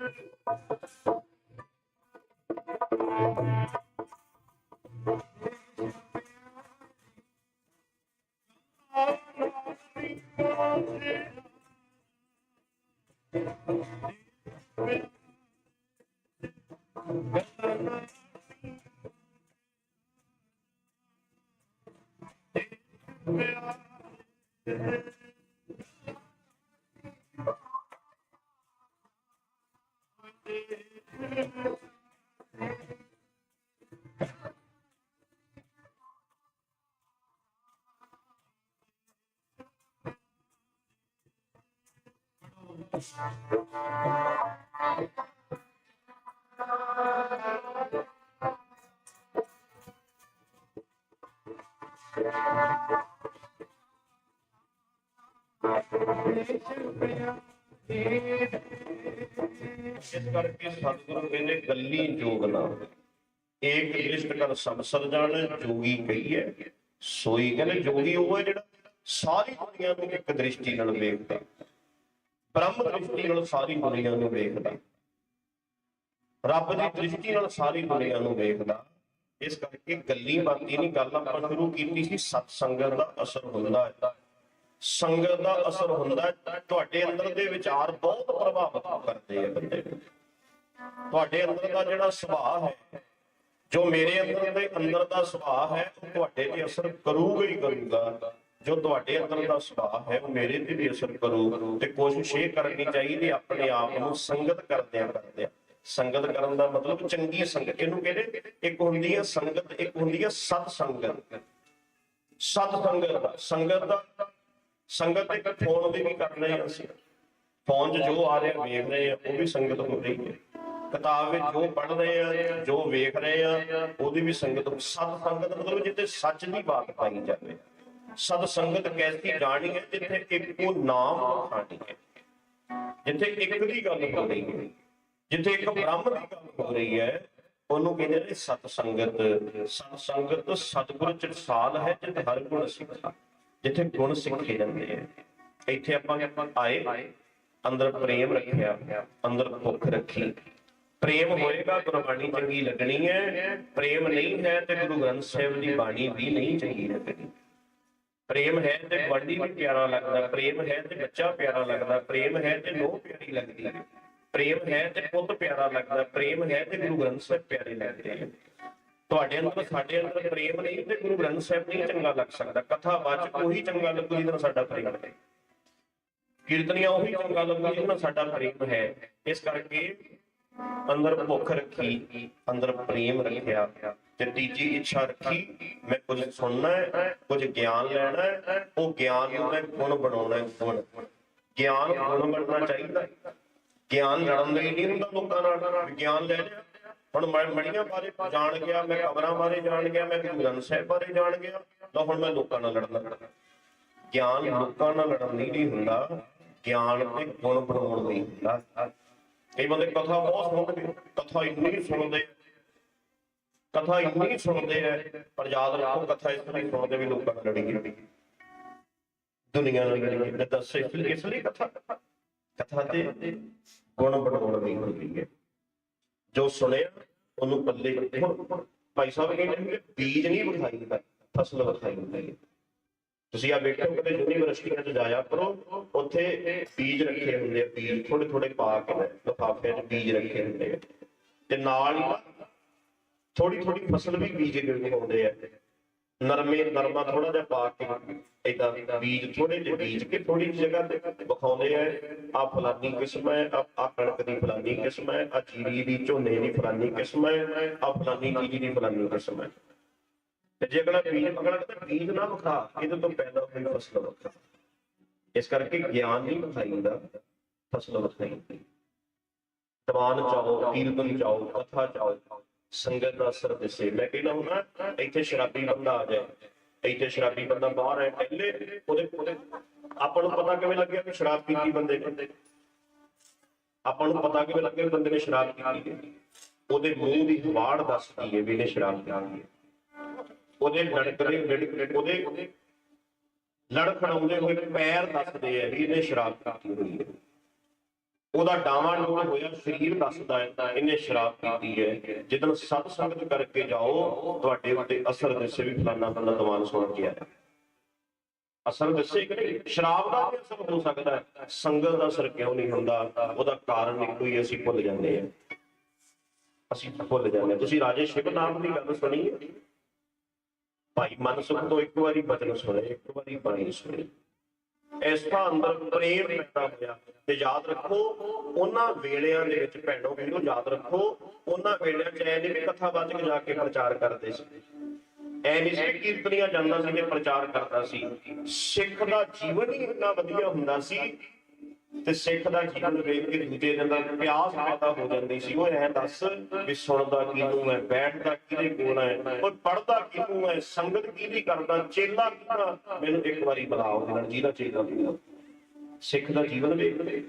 ਵਾਹ ਇਸ ਕਰਕੇ ਸਤਿਗੁਰੂ ਕਹਿੰਦੇ ਗੱਲੀ ਜੋਗ ਨਾ ਏਕ ਦ੍ਰਿਸ਼ਟ ਕਰ ਸਭ ਸਰਜਾਣ ਜੋਗੀ ਕਹੀਏ। ਸੋਈ ਕਹਿੰਦੇ, ਜੋਗੀ ਉਹ ਹੈ ਜਿਹੜਾ ਸਾਰੀ ਦੁਨੀਆ ਨੂੰ ਇੱਕ ਦ੍ਰਿਸ਼ਟੀ ਨਾਲ ਵੇਖਦਾ। ਬ੍ਰਹਮ ਦ੍ਰਿਸ਼ਟੀ ਨਾਲ ਸਾਰੀ ਦੁਨੀਆ ਨੂੰ ਵੇਖਦਾ। ਰੱਬ ਦੀ ਦ੍ਰਿਸ਼ਟੀ ਨਾਲ ਸਾਰੀ ਦੁਨੀਆ ਨੂੰ ਵੇਖਦਾ। ਇਸ ਕਰਕੇ ਗੱਲੀ ਬਾਤੀ ਨਹੀਂ, ਗੱਲ ਆਪਾਂ ਸ਼ੁਰੂ ਕੀਤੀ ਸੀ ਸਤ ਸੰਗਤ ਦਾ ਅਸਰ ਹੁੰਦਾ ਹੈ। ਸੰਗਤ ਦਾ ਅਸਰ ਹੁੰਦਾ ਤੁਹਾਡੇ ਅੰਦਰ ਦੇ ਵਿਚਾਰ ਬਹੁਤ ਪ੍ਰਭਾਵਿਤ ਕਰਦੇ ਆ ਬੰਦੇ ਨੂੰ। ਤੁਹਾਡੇ ਅੰਦਰ ਦਾ ਜਿਹੜਾ ਸੁਭਾਅ ਹੈ, ਜੋ ਮੇਰੇ ਅੰਦਰ ਦੇ ਅੰਦਰ ਦਾ ਸੁਭਾਅ ਹੈ, ਉਹ ਤੁਹਾਡੇ ਤੇ ਅਸਰ ਕਰੂਗਾ ਹੀ ਕਰੂਗਾ। ਜੋ ਤੁਹਾਡੇ ਅੰਦਰ ਦਾ ਸੁਭਾਅ ਹੈ, ਉਹ ਮੇਰੇ ਤੇ ਵੀ ਅਸਰ ਕਰੂ ਤੇ ਕੋਸ਼ਿਸ਼ ਇਹ ਕਰਨੀ ਚਾਹੀਦੀ ਆਪਣੇ ਆਪ ਨੂੰ ਸੰਗਤ ਕਰਦਿਆਂ ਕਰਦਿਆਂ। ਸੰਗਤ ਕਰਨ ਦਾ ਮਤਲਬ ਚੰਗੀ ਸੰਗਤ, ਇਹਨੂੰ ਕਹਿੰਦੇ ਇੱਕ ਹੁੰਦੀ ਹੈ ਸੰਗਤ, ਇੱਕ ਹੁੰਦੀ ਹੈ ਸਤ ਸੰਗਤ। ਸਤ ਸੰਗਤ ਦਾ ਸੰਗਤ ਦਾ, ਸੰਗਤ ਇੱਕ ਫੋਨ ਦੀ ਵੀ ਕਰ ਰਹੇ ਹਾਂ ਅਸੀਂ। ਫੋਨ 'ਚ ਜੋ ਆ ਰਿਹਾ, ਵੇਖ ਰਹੇ ਆ ਉਹ ਵੀ ਸੰਗਤ ਹੋ ਰਹੀ ਹੈ ਕਿਤਾਬ ਵਿੱਚ ਜੋ ਪੜ੍ਹ ਰਹੇ ਆ ਜੋ ਵੇਖ ਰਹੇ ਆ ਉਹਦੀ ਵੀ ਸੰਗਤ ਸਤ ਸੰਗਤ ਮਤਲਬ ਜਿੱਥੇ ਸੱਚ ਦੀ ਬਾਤ ਪਾਈ ਜਾਵੇ। ਸਤ ਸੰਗਤ ਕੈਸੀ ਜਾਣੀ ਹੈ, ਜਿੱਥੇ ਇੱਕੋ ਨਾਮ ਖਾਣੀ ਹੈ। ਜਿੱਥੇ ਇੱਕ ਦੀ ਗੱਲ ਹੋ ਰਹੀ ਹੈ, ਜਿੱਥੇ ਇੱਕ ਬ੍ਰਹਮ ਦੀ ਗੱਲ ਹੋ ਰਹੀ ਹੈ, ਉਹਨੂੰ ਕਹਿੰਦੇ ਨੇ ਸਤ ਸੰਗਤ। ਸਤ ਸੰਗਤ ਸਤਿਗੁਰ ਚਟਸਾਲ ਹੈ, ਜਿੱਥੇ ਹਰ ਗੁਣ ਸਿੱਖਾ ਜਿੱਥੇ ਗੁਣ ਸਿੱਖੇ ਜਾਂਦੇ ਆ ਇੱਥੇ ਆਪਾਂ ਆਏ, ਅੰਦਰ ਪ੍ਰੇਮ ਰੱਖਿਆ, ਅੰਦਰ ਭੁੱਖ ਰੱਖੀ। ਪ੍ਰੇਮ ਹੋਏਗਾ, ਗੁਰਬਾਣੀ ਚੰਗੀ ਲੱਗਣੀ ਹੈ। ਪ੍ਰੇਮ ਨਹੀਂ ਹੈ ਤੇ ਗੁਰੂ ਗ੍ਰੰਥ ਸਾਹਿਬ ਦੀ ਬਾਣੀ ਵੀ ਨਹੀਂ ਚੰਗੀ ਲੱਗਣੀ। ਪ੍ਰੇਮ ਹੈ ਤੇ ਬਾਣੀ ਵੀ ਪਿਆਰਾ ਲੱਗਦਾ, ਪ੍ਰੇਮ ਹੈ ਤੇ ਬੱਚਾ ਪਿਆਰਾ ਲੱਗਦਾ, ਪ੍ਰੇਮ ਹੈ ਤੇ ਲੋਹ ਪਿਆਰੀ ਲੱਗਦੀ। ਹੈ ਪ੍ਰੇਮ ਹੈ ਤੇ ਪੁੱਤ ਪਿਆਰਾ ਲੱਗਦਾ, ਪ੍ਰੇਮ ਹੈ ਤੇ ਗੁਰੂ ਗ੍ਰੰਥ ਸਾਹਿਬ ਪਿਆਰੇ ਲੱਗਦੇ ਆ ਤੁਹਾਡੇ ਅੰਦਰ, ਸਾਡੇ ਅੰਦਰ ਪ੍ਰੇਮ ਨਹੀਂ ਤੇ ਗੁਰੂ ਗ੍ਰੰਥ ਸਾਹਿਬ ਨਹੀਂ ਚੰਗਾ ਲੱਗ ਸਕਦਾ। ਕਥਾ ਵਾਚਕ ਉਹੀ ਚੰਗਾ ਲੱਗੂ ਜਿਹਦੇ ਸਾਡਾ ਪ੍ਰੇਮ ਹੈ। ਕੀਰਤਨੀਆਂ ਉਹੀ ਚੰਗਾ ਲੱਗੂ ਜਿਹਦੇ ਸਾਡਾ ਪ੍ਰੇਮ ਹੈ। ਇਸ ਕਰਕੇ ਅੰਦਰ ਭੁੱਖ ਰੱਖੀ, ਅੰਦਰ ਪ੍ਰੇਮ ਰੱਖਿਆ ਤੇ ਤੀਜੀ ਇੱਛਾ ਰੱਖੀ, ਮੈਂ ਕੁਝ ਸੁਣਨਾ ਹੈ, ਕੁਝ ਗਿਆਨ ਲੈਣਾ ਹੈ, ਉਹ ਗਿਆਨ ਨੂੰ ਮੈਂ ਗੁਣ ਬਣਾਉਣਾ ਹੈ, ਗੁਣ। ਗਿਆਨ ਗੁਣ ਬਣਨਾ ਚਾਹੀਦਾ। ਗਿਆਨ ਲੜਨ ਲਈ ਨਹੀਂ ਹੁੰਦਾ ਲੋਕਾਂ ਨਾਲ, ਵਿਗਿਆਨ ਲੈ ਲਿਆ। ਹੁਣ ਮੈਂ ਮੜੀਆਂ ਬਾਰੇ ਜਾਣ ਗਿਆ, ਮੈਂ ਕਬਰਾਂ ਬਾਰੇ ਜਾਣ ਗਿਆ, ਮੈਂ ਗੁਰੂ ਗ੍ਰੰਥ ਸਾਹਿਬ ਬਾਰੇ ਜਾਣ ਗਿਆ, ਤਾਂ ਹੁਣ ਮੈਂ ਲੋਕਾਂ ਨਾਲ ਲੜਨਾ। ਗਿਆਨ ਲੋਕਾਂ ਨਾਲ ਲੜਨ ਲਈ ਨਹੀਂ ਹੁੰਦਾ, ਗਿਆਨ ਤੇ ਗੁਣ ਬਣਾਉਣ ਲਈ ਹੁੰਦਾ। ਕਈ ਬੰਦੇ ਕਥਾ ਬਹੁਤ ਸੁਣਦੇ ਕਥਾ ਇੰਨੀ ਸੁਣਦੇ ਕਥਾ ਇੰਨੀ ਸੁਣਦੇ ਐ ਪਰ ਯਾਦ ਰੱਖੋ, ਕਥਾ ਇਸ ਲਈ ਸੁਣਦੇ ਵੀ ਲੋਕਾਂ ਨਾਲ ਲੜੀ ਦੁਨੀਆ ਨਾਲ ਲੜੀ ਮੈਂ ਦੱਸ ਇਸ ਲਈ ਕਥਾ ਕਥਾ ਤੇ ਗੁਣ ਬਣਾਉਣ ਲਈ ਹੁੰਦੀ ਹੈ। ਜੋ ਸੁਣਿਆ, ਉਹਨੂੰ ਪੱਲੇ ਹੁਣ ਭਾਈ ਸਾਹਿਬ ਕਹਿੰਦੇ ਬੀਜ ਨਹੀਂ ਵਿਖਾਈ ਹੁੰਦਾ, ਫਸਲ ਵਿਖਾਈ ਹੁੰਦੀ ਹੈ। ਤੁਸੀਂ ਆ ਵੇਖੋ ਕਦੇ ਯੂਨੀਵਰਸਿਟੀਆਂ 'ਚ ਜਾਇਆ ਕਰੋ, ਉੱਥੇ ਬੀਜ ਰੱਖੇ ਹੁੰਦੇ ਆ, ਬੀਜ ਥੋੜੇ ਥੋੜੇ ਪਾ ਕੇ ਲਿਫਾਫਿਆਂ 'ਚ ਬੀਜ ਰੱਖੇ ਹੁੰਦੇ ਆ। ਤੇ ਨਾਲ ਹੀ ਥੋੜੀ ਥੋੜੀ ਫਸਲ ਵੀ ਬੀਜ ਕੇ ਵਿਖਾਉਂਦੇ ਆ। ਨਰਮੇ, ਨਰਮਾ ਥੋੜਾ ਜਿਹਾ ਪਾ ਕੇ ਏਦਾਂ ਬੀਜ ਥੋੜੇ ਜਿਹੇ ਬੀਜ ਕੇ ਥੋੜੀ ਜਿਹੀ ਜਗ੍ਹਾ ਤੇ ਵਿਖਾਉਂਦੇ ਆ। ਆ ਫਲਾਨੀ ਕਿਸਮ ਹੈ ਆ ਆਹ ਕਣਕ ਦੀ ਫਲਾਨੀ ਕਿਸਮ ਹੈ ਆ ਜੀਰੀ ਦੀ ਝੋਨੇ ਦੀ ਫਲਾਨੀ ਕਿਸਮ ਹੈ ਆ ਫਲਾਨੀ ਬੀਜ ਦੀ ਫਲਾਨੀ ਕਿਸਮ ਹੈ। ਤੇ ਜੇ ਅਗਲਾ ਬੀਜ ਅਗਲਾ ਕਹਿੰਦਾ ਬੀਜ ਨਾ ਵਿਖਾ, ਇਹਦੇ ਤੋਂ ਪੈਦਾ ਹੋਈ ਫਸਲ ਵਿਖਾ। ਇਸ ਕਰਕੇ ਗਿਆਨ ਨਹੀਂ ਵਿਖਾਈ ਹੁੰਦਾ ਫਸਲ ਵਿਖਾਈ। ਹੁੰਦੀ ਚਾਹੋ ਕੀਰਤਨ ਚਾਹੋ ਕਥਾ ਚਾਹੋ ਸੰਗਤ ਦਾ ਅਸਰ ਦਿਸੇ। ਮੈਂ ਕਹਿੰਦਾ ਹੁੰਦਾ, ਇੱਥੇ ਸ਼ਰਾਬੀ ਬੰਦਾ ਆ ਜਾਏ। ਇੱਥੇ ਸ਼ਰਾਬੀ ਬੰਦਾ ਬਾਹਰ ਹੈ ਪਹਿਲੇ ਉਹਦੇ ਉਹਦੇ ਆਪਾਂ ਨੂੰ ਪਤਾ ਕਿਵੇਂ ਲੱਗਿਆ ਕਿ ਸ਼ਰਾਬ ਪੀਤੀ ਬੰਦੇ ਨੇ? ਆਪਾਂ ਨੂੰ ਪਤਾ ਕਿਵੇਂ ਲੱਗਿਆ ਬੰਦੇ ਨੇ ਸ਼ਰਾਬ ਪੀਤੀ ਹੈ? ਉਹਦੇ ਮੂੰਹ ਦੀ ਹਵਾੜ ਦੱਸਦੀ ਹੈ ਵੀ ਇਹਨੇ ਸ਼ਰਾਬ ਪੀਤੀ ਹੈ। ਉਹਦੇ ਲੜਕਦੇ ਲੜਕ ਉਹਦੇ ਲੜਖੜਾਉਂਦੇ ਹੋਏ ਪੈਰ ਦੱਸਦੇ ਆ ਵੀ ਇਹਨੇ ਸ਼ਰਾਬ ਪੀਤੀ ਹੋਈ ਹੈ। ਉਹਦਾ ਡਾਵਾਂ ਡੋਲ ਹੋਇਆ, ਸਰੀਰ ਦੱਸਦਾ ਹੈ ਤਾਂ ਇਹਨੇ ਸ਼ਰਾਬ ਪੀਤੀ ਹੈ। ਜਦੋਂ ਸਤ ਸੰਗਤ ਕਰਕੇ ਜਾਓ, ਤੁਹਾਡੇ ਉੱਤੇ ਅਸਰ ਦਿਸੇ ਵੀ ਫਲਾਣਾ ਬੰਦਾ ਦੀਵਾਨ ਸੁਣ ਕੇ ਆਇਆ। ਅਸਰ ਦੱਸੇ ਕਿ ਸ਼ਰਾਬ ਦਾ ਵੀ ਅਸਰ ਹੋ ਸਕਦਾ ਹੈ। ਸੰਗਤ ਦਾ ਅਸਰ ਕਿਉਂ ਨਹੀਂ ਹੁੰਦਾ? ਉਹਦਾ ਕਾਰਨ ਇੱਕੋ ਹੀ ਅਸੀਂ ਭੁੱਲ ਜਾਂਦੇ ਹਾਂ। ਅਸੀਂ ਭੁੱਲ ਜਾਂਦੇ ਹਾਂ। ਤੁਸੀਂ ਰਾਜੇ ਸ਼ਿਵ ਨਾਮ ਦੀ ਗੱਲ ਸੁਣੀ ਹੈ? ਭਾਈ ਮਨਸੁਖ ਤੋਂ ਇੱਕ ਵਾਰੀ ਬਚਨ ਸੁਣੇ, ਇੱਕ ਵਾਰੀ ਬਾਣੀ ਸੁਣੀ। ਇਸ ਦਾ ਅੰਦਰ ਪ੍ਰੇਮ ਪੈਦਾ ਹੋਇਆ ਤੇ ਯਾਦ ਰੱਖੋ, ਉਹਨਾਂ ਵੇਲਿਆਂ ਦੇ ਵਿੱਚ ਭੈਣੋ ਵੀਰੋ, ਯਾਦ ਰੱਖੋ, ਉਹਨਾਂ ਵੇਲਿਆਂ 'ਚ ਐ ਨਹੀਂ ਵੀ ਕਥਾਵਾਚਕ ਜਾ ਕੇ ਪ੍ਰਚਾਰ ਕਰਦੇ ਸੀ। ਐ ਨਹੀਂ ਸੀ ਕੀਰਤਨੀਆਂ ਜਾਂਦਾ ਸੀ ਤੇ ਪ੍ਰਚਾਰ ਕਰਦਾ ਸੀ। ਸਿੱਖ ਦਾ ਜੀਵਨ ਹੀ ਇੰਨਾ ਵਧੀਆ ਹੁੰਦਾ ਸੀ ਤੇ ਸਿੱਖ ਦਾ ਜੀਵਨ ਵੇਖ ਕੇ ਦੂਜੇ ਦਿਨ ਦਾ ਪਿਆਸ ਪੈਦਾ ਹੋ ਜਾਂਦੀ ਸੀ। ਉਹ ਐ ਦੱਸ ਵੀ ਸੁਣਦਾ ਕਿਹਨੂੰ ਹੈ, ਬੈਠਦਾ ਕਿਹਦੇ ਕੋਲ ਹੈ, ਕੋਈ ਪੜਦਾ ਕਿਹਨੂੰ ਹੈ, ਸੰਗਤ ਕਿਹਦੀ ਕਰਦਾ, ਚੇਲਾ ਕਿਹਦਾ? ਮੈਨੂੰ ਇੱਕ ਵਾਰੀ ਬੁਲਾਓ ਜਿਹਨਾਂ ਜਿਹਦਾ ਚੇਲਾ ਕਿਹਦਾ ਸਿੱਖ ਦਾ ਜੀਵਨ ਵੇਖ ਲੈ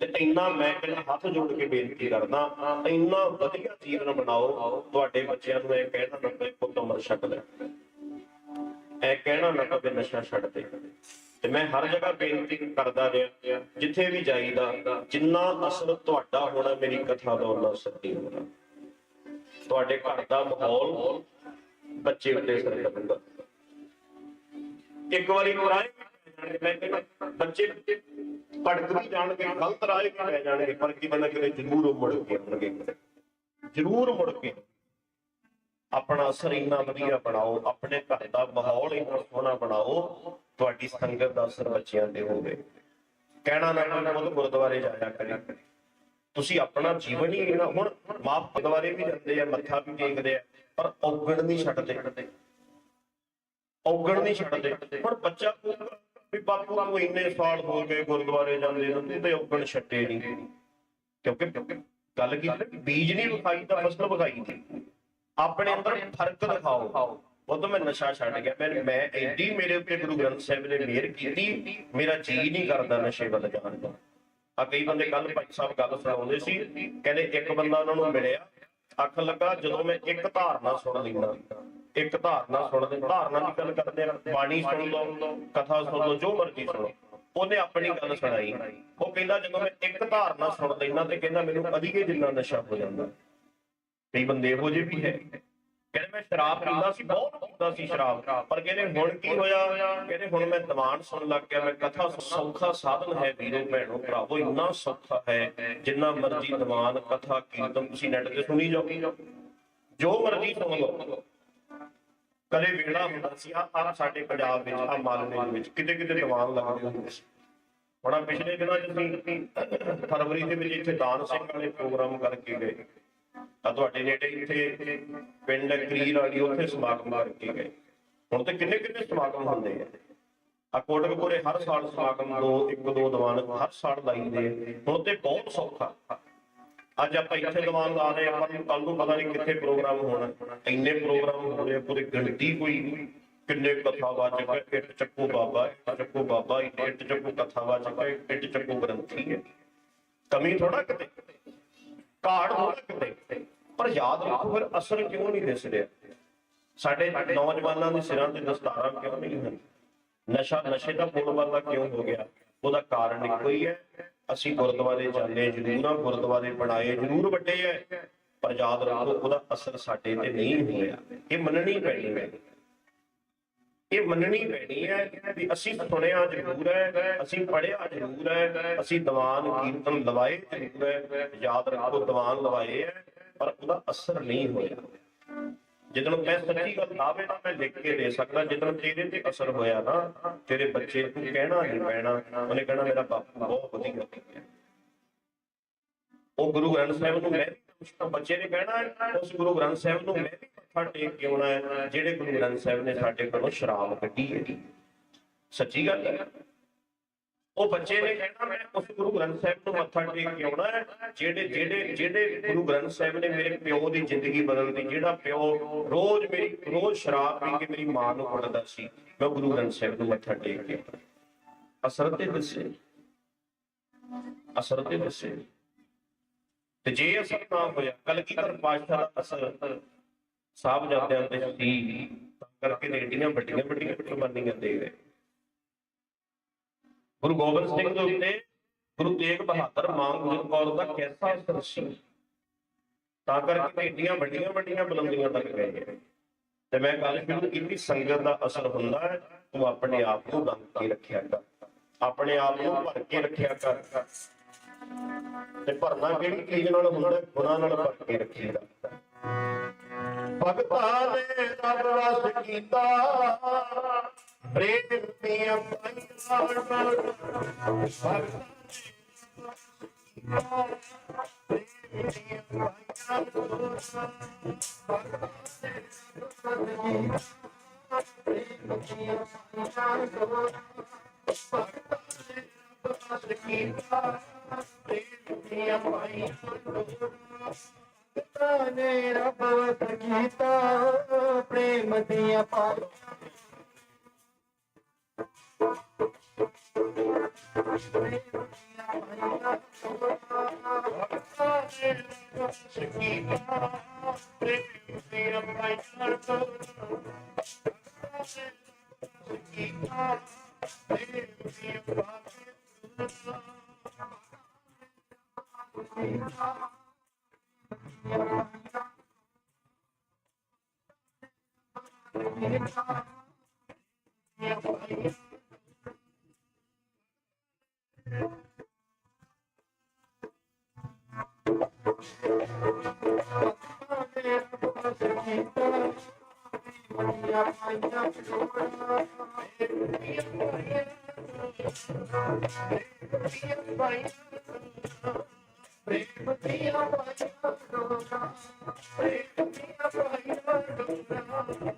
ਤੇ ਇੰਨਾ ਮੈਂ ਕਹਿੰਦਾ ਹੱਥ ਜੋੜ ਕੇ ਬੇਨਤੀ ਕਰਦਾ, ਇੰਨਾ ਵਧੀਆ ਜੀਵਨ ਬਣਾਓ। ਤੁਹਾਡੇ ਬੱਚਿਆਂ ਨੂੰ ਇਹ ਕਹਿਣਾ ਨਾ ਪਏ ਪੁੱਤ ਅਮਰ ਛਕ ਲੈ ਇਹ ਕਹਿਣਾ ਨਾ ਪਵੇ, ਨਸ਼ਾ ਛੱਡ ਦੇ। ਤੇ ਮੈਂ ਹਰ ਜਗ੍ਹਾ ਪੇਂਟਿੰਗ ਕਰਦਾ ਰਿਹਾ ਜਿੱਥੇ ਵੀ ਜਾਈਦਾ, ਜਿੰਨਾ ਅਸਰ ਤੁਹਾਡਾ ਹੋਣਾ, ਮੇਰੀ ਕਥਾ ਦਾ ਉਹਨਾਂ ਅਸਰ ਹੋਣਾ। ਤੁਹਾਡੇ ਘਰ ਦਾ ਮਾਹੌਲ ਬੱਚੇ ਉੱਤੇ ਅਸਰ ਕਰੂਗਾ ਇੱਕ ਵਾਰੀ ਕੁਰਾਏ ਮੈਂ ਬੱਚੇ ਭਟਕ ਵੀ ਜਾਣਗੇ, ਗਲਤ ਰਾਹ ਵੀ ਪੈ ਜਾਣਗੇ, ਪਰ ਕਿਤੇ ਨਾ ਕਿਤੇ ਜ਼ਰੂਰ ਉਹ ਮੁੜ ਕੇ ਆਉਣਗੇ। ਜ਼ਰੂਰ ਮੁੜ ਕੇ ਆਪਣਾ ਅਸਰ ਇੰਨਾ ਵਧੀਆ ਬਣਾਓ ਆਪਣੇ ਘਰ ਦਾ ਮਾਹੌਲ ਇੰਨਾ ਸੋਹਣਾ ਬਣਾਓ ਤੁਹਾਡੀ ਸੰਗਤ ਦਾ ਅਸਰ ਬੱਚਿਆਂ ਤੇ ਹੋਵੇ। ਕਹਿਣਾ ਨਾ ਕੋਈ ਖੁਦ ਗੁਰਦੁਆਰੇ ਜਾਇਆ ਕਰੇ। ਤੁਸੀਂ ਆਪਣਾ ਜੀਵਨ ਹੀ ਇਹਨਾਂ ਹੁਣ ਮਾਪ ਗੁਰਦੁਆਰੇ ਵੀ ਜਾਂਦੇ ਆ ਮੱਥਾ ਵੀ ਟੇਕਦੇ ਆ ਪਰ ਔਗਣ ਨਹੀਂ ਛੱਡਦੇ। ਔਗਣ ਨਹੀਂ ਛੱਡਦੇ। ਹੁਣ ਬੱਚਾ ਵੀ ਬਾਪੂ ਨੂੰ ਇੰਨੇ ਸਾਲ ਹੋ ਗਏ ਗੁਰਦੁਆਰੇ ਜਾਂਦੇ ਨੂੰ ਤੇ ਔਗਣ ਛੱਡੇ ਨਹੀਂ। ਕਿਉਂਕਿ ਗੱਲ ਕੀ ਸੀ? ਨਾ, ਬੀਜ ਨਹੀਂ ਵਿਖਾਈ ਤਾਂ ਫਸਲ ਵਿਖਾਈ ਸੀ। ਆਪਣੇ ਅੰਦਰ ਫ਼ਰਕ ਦਿਖਾਓ। ਉਹ ਤਾਂ ਮੈਂ ਨਸ਼ਾ ਛੱਡ ਗਿਆ। ਮੈਂ ਮੈਂ ਐਡੀ ਮੇਰੇ ਉੱਤੇ ਗੁਰੂ ਗ੍ਰੰਥ ਸਾਹਿਬ ਨੇ ਮਿਹਰ ਕੀਤੀ। ਮੇਰਾ ਜੀ ਨਹੀਂ ਕਰਦਾ ਨਸ਼ੇ ਵੱਲ ਜਾਣ ਦਾ। ਆ ਕਈ ਬੰਦੇ ਕੱਲ ਭਾਈ ਸਾਹਿਬ ਗੱਲ ਸੁਣਾਉਂਦੇ ਸੀ। ਕਹਿੰਦੇ ਇੱਕ ਬੰਦਾ ਉਹਨਾਂ ਨੂੰ ਮਿਲਿਆ। ਅੱਖ ਲੱਗਾ ਜਦੋਂ ਮੈਂ ਇੱਕ ਧਾਰਨਾ ਸੁਣ ਲੈਂਦਾ। ਇੱਕ ਧਾਰਨਾ ਸੁਣ ਧਾਰਨਾ ਦੀ ਗੱਲ ਕਰਦੇ ਆ। ਬਾਣੀ ਸੁਣ ਲਓ, ਕਥਾ ਸੁਣ ਲਓ, ਜੋ ਮਰਜ਼ੀ ਸੁਣੋ ਉਹਨੇ ਆਪਣੀ ਗੱਲ ਸੁਣਾਈ। ਉਹ ਕਹਿੰਦਾ ਜਦੋਂ ਮੈਂ ਇੱਕ ਧਾਰਨਾ ਸੁਣ ਲੈਂਦਾ ਤੇ ਕਹਿੰਦਾ ਮੈਨੂੰ ਅਧੀਕੇ ਜਿੰਨਾ ਨਸ਼ਾ ਹੋ ਜਾਂਦਾ। ਕਈ ਬੰਦੇ ਇਹੋ ਜਿਹੇ ਵੀ ਹੈ। ਕਹਿੰਦੇ ਮੈਂ ਸ਼ਰਾਬ ਪੀਂਦਾ ਸੀ, ਬਹੁਤ ਪੀਂਦਾ ਸੀ ਸ਼ਰਾਬ। ਪਰ ਕਹਿੰਦੇ ਹੁਣ ਕੀ ਹੋਇਆ? ਕਹਿੰਦੇ ਹੁਣ ਮੈਂ ਦੀਵਾਨ ਸੁਣਨ ਲੱਗ ਗਿਆ। ਮੈਂ ਕਥਾ ਸੌਖਾ ਸਾਧਨ ਹੈ ਵੀਰੋ, ਭੈਣੋ ਭਰਾਵੋ, ਇੰਨਾ ਸੌਖਾ ਹੈ। ਜਿੰਨਾ ਮਰਜ਼ੀ ਦੀਵਾਨ, ਕਥਾ, ਕੀਰਤਨ ਤੁਸੀਂ ਨੈਟ ਤੇ ਸੁਣੀ ਜਾਓ। ਜੋ ਮਰਜ਼ੀ ਸੁਣ ਲਓ। ਕਦੇ ਵੇਲਾ ਹੁੰਦਾ ਸੀ ਆ ਆ ਸਾਡੇ ਪੰਜਾਬ ਵਿੱਚ ਆ ਮਾਲਵੇ ਦੇ ਵਿੱਚ, ਕਿਤੇ ਕਿਤੇ ਦੀਵਾਨ ਲੱਗਦੇ ਹੁੰਦੇ ਸੀ। ਹੁਣ ਪਿਛਲੇ ਦਿਨਾਂ 'ਚ ਫਰਵਰੀ ਦੇ ਵਿੱਚ ਇੱਥੇ ਦਾਨ ਸਿੰਘ ਵਾਲੇ ਪ੍ਰੋਗਰਾਮ ਕਰਕੇ ਗਏ। ਆ ਤੁਹਾਡੇ ਨੇੜੇ ਇੱਥੇ ਪਿੰਡ ਕਰੀਰ ਵਾਲੀ ਉੱਥੇ ਸਮਾਗਮ ਕਰਕੇ ਗਏ। ਹੁਣ ਤੇ ਕਿੰਨੇ ਕਿੰਨੇ ਸਮਾਗਮ ਹੁੰਦੇ ਆ? ਆ ਕੋਟਕਪੂਰੇ ਹਰ ਸਾਲ ਸਮਾਗਮ ਦੋ, ਇੱਕ, ਦੋ ਦੀਵਾਨ ਹਰ ਸਾਲ ਲਾਈਦੇ ਹੁਣ ਤੇ ਬਹੁਤ ਸੌਖਾ। ਅੱਜ ਆਪਾਂ ਇੱਥੇ ਦੀਵਾਨ ਲਾ ਰਹੇ ਆਪਾਂ ਨੂੰ ਕੱਲ ਨੂੰ ਪਤਾ ਨਹੀਂ ਕਿੱਥੇ ਪ੍ਰੋਗਰਾਮ ਹੋਣਾ। ਇੰਨੇ ਪ੍ਰੋਗਰਾਮ ਹੋ ਰਹੇ ਪੂਰੀ ਗਿਣਤੀ ਕੋਈ ਕਿੰਨੇ ਕਥਾਵਾਚਕ ਇੱਟ ਚੱਕੂ ਬਾਬਾ, ਇੱਟ ਚੱਕੂ ਬਾਬਾ, ਇੱਟ ਚੱਕੂ ਕਥਾਵਾਚਕ ਇੱਟ ਚੱਕੂ ਗ੍ਰੰਥੀ ਹੈ ਕਮੀ ਥੋੜਾ ਕਿਤੇ? ਘਾੜ ਥੋੜਾ ਕਿਤੇ? ਪਰ ਯਾਦ ਰੱਖੋ ਫਿਰ ਅਸਰ ਕਿਉਂ ਨਹੀਂ ਦਿਸ ਰਿਹਾ ਸਾਡੇ ਨੌਜਵਾਨਾਂ ਦੇ ਸਿਰਾਂ ਤੇ ਦਸਤਾਰਾਂ ਕਿਉਂ ਨਹੀਂ ਹਨ ਨਸ਼ਾ, ਨਸ਼ੇ ਦਾ ਬੋਲਬਾਲਾ ਕਿਉਂ ਹੋ ਗਿਆ? ਉਹਦਾ ਕਾਰਨ ਇੱਕੋ ਹੀ ਹੈ। ਅਸੀਂ ਗੁਰਦੁਆਰੇ ਜਾਂਦੇ ਜ਼ਰੂਰਾਂ ਗੁਰਦੁਆਰੇ ਬਣਾਏ, ਜ਼ਰੂਰ ਵੱਡੇ ਹੈ ਪਰ ਯਾਦ ਰੱਖੋ, ਉਹਦਾ ਅਸਰ ਸਾਡੇ ਤੇ ਨਹੀਂ ਹੋਇਆ। ਇਹ ਮੰਨਣੀ ਪੈਣੀ ਹੈ। ਇਹ ਮੰਨਣੀ ਪੈਣੀ ਹੈ ਵੀ ਅਸੀਂ ਸੁਣਿਆ ਜ਼ਰੂਰ ਹੈ, ਅਸੀਂ ਪੜਿਆ ਜ਼ਰੂਰ ਹੈ, ਅਸੀਂ ਦੀਵਾਨ ਕੀਰਤਨ ਲਵਾਏ ਜ਼ਰੂਰ ਹੈ, ਯਾਦ ਰੱਖੋ ਦੀਵਾਨ ਲਵਾਏ ਹੈ, ਪਰ ਉਹਦਾ ਅਸਰ ਨਹੀਂ ਹੋਇਆ। ਜਦੋਂ ਮੈਂ ਸੱਚੀ ਗੱਲ ਦਾਵੇ ਨਾਲ ਮੈਂ ਲਿਖ ਕੇ ਦੇ ਸਕਦਾ ਜਦੋਂ ਤੇਰੇ ਤੇ ਅਸਰ ਹੋਇਆ ਨਾ, ਤੇਰੇ ਬੱਚੇ ਨੂੰ ਕਹਿਣਾ ਨਹੀਂ ਪੈਣਾ, ਉਹਨੇ ਕਹਿਣਾ, ਮੇਰਾ ਬਾਪੂ ਬਹੁਤ ਵਧੀਆ ਉਹ ਗੁਰੂ ਗ੍ਰੰਥ ਸਾਹਿਬ ਨੂੰ ਮੈਂ ਉਸ ਬੱਚੇ ਨੇ ਕਹਿਣਾ, ਉਸ ਗੁਰੂ ਗ੍ਰੰਥ ਸਾਹਿਬ ਨੂੰ ਮੈਂ ਵੀ ਮੱਥਾ ਟੇਕ ਕੇ ਆਉਣਾ ਹੈ ਜਿਹੜੇ ਗੁਰੂ ਗ੍ਰੰਥ ਸਾਹਿਬ ਨੇ ਸਾਡੇ ਕੋਲੋਂ ਸ਼ਰਾਬ ਕੱਢੀ ਹੈ ਸੱਚੀ ਗੱਲ ਹੈ। ਉਹ ਬੱਚੇ ਨੇ ਕਹਿਣਾ, ਮੈਂ ਉਸ ਗੁਰੂ ਗ੍ਰੰਥ ਸਾਹਿਬ ਨੂੰ ਮੱਥਾ ਟੇਕ ਕੇ ਆਉਣਾ ਹੈ। ਜਿਹੜੇ ਜਿਹੜੇ ਜਿਹੜੇ ਗੁਰੂ ਗ੍ਰੰਥ ਸਾਹਿਬ ਨੇ ਮੇਰੇ ਪਿਓ ਦੀ ਜ਼ਿੰਦਗੀ ਬਦਲਦੀ ਜਿਹੜਾ ਪਿਓ ਰੋਜ਼ ਮੇਰੀ, ਰੋਜ਼ ਸ਼ਰਾਬ ਪੀ ਕੇ ਮੇਰੀ ਮਾਂ ਨੂੰ ਕੁੱਟਦਾ ਸੀ, ਮੈਂ ਗੁਰੂ ਗ੍ਰੰਥ ਸਾਹਿਬ ਨੂੰ ਮੱਥਾ ਟੇਕ ਕੇ ਆਉਣਾ। ਅਸਰ ਤੇ ਦੱਸੇ। ਅਸਰ ਤੇ ਦੱਸੇ। ਤੇ ਜੇ ਅਸਰ ਨਾ ਹੋਇਆ ਕਲਗੀਧਰ ਪਾਤਸ਼ਾਹ ਦਾ ਅਸਰ ਸਾਹਿਬਜ਼ਾਦਿਆਂ ਤੇ ਸੀ। ਤਾਂ ਕਰਕੇ ਤੇ ਵੱਡੀਆਂ ਵੱਡੀਆਂ ਕੁਰਬਾਨੀਆਂ ਦੇ ਗਏ ਗੁਰੂ ਗੋਬਿੰਦ ਸਿੰਘ ਦੇ ਉੱਤੇ ਗੁਰੂ ਤੇਗ ਬਹਾਦਰ ਮਾਂ ਗੁਜਰ ਦਾ ਕੈਸਾ ਅਸਰ ਸੀ। ਤਾਂ ਕਰਕੇ ਤੇ ਵੱਡੀਆਂ ਵੱਡੀਆਂ ਬੁਲੰਦੀਆਂ ਤੱਕ ਗਏ ਤੇ ਮੈਂ ਗੱਲ ਸ਼ੁਰੂ ਕੀਤੀ ਸੰਗਤ ਦਾ ਅਸਰ ਹੁੰਦਾ ਹੈ, ਤੂੰ ਆਪਣੇ ਆਪ ਨੂੰ ਬੰਦ ਕੇ ਰੱਖਿਆ ਕਰ। ਆਪਣੇ ਆਪ ਨੂੰ ਭਰ ਕੇ ਰੱਖਿਆ ਕਰ। ਤੇ ਭਰਨਾ ਕਿਹੜੀ ਚੀਜ਼ ਨਾਲ ਹੁੰਦਾ ਹੈ? ਗੁਨਾਹ ਨਾਲ ਭਰ ਕੇ ਰੱਖੀਦਾ ਭਗਤਾਂ ਨੇ ਰੱਬ ਵਸ ਕੀਤਾ। ਪ੍ਰੇਮ ਦੀਆਂ ਪਾਈਆਂ ਭਗਤਾਂ ਨੇ ਰੱਬ ਵਸ ਕੀਤਾ। ਪ੍ਰੇਮ ਦੀਆਂ ਪਾਈਆਂ ਨੇ ਰੱਬ ਵਸ ਕੀਤਾ ਪ੍ਰੇਮ ਦੀਆਂ Thank you. ਪੜੋ ਗੱਜ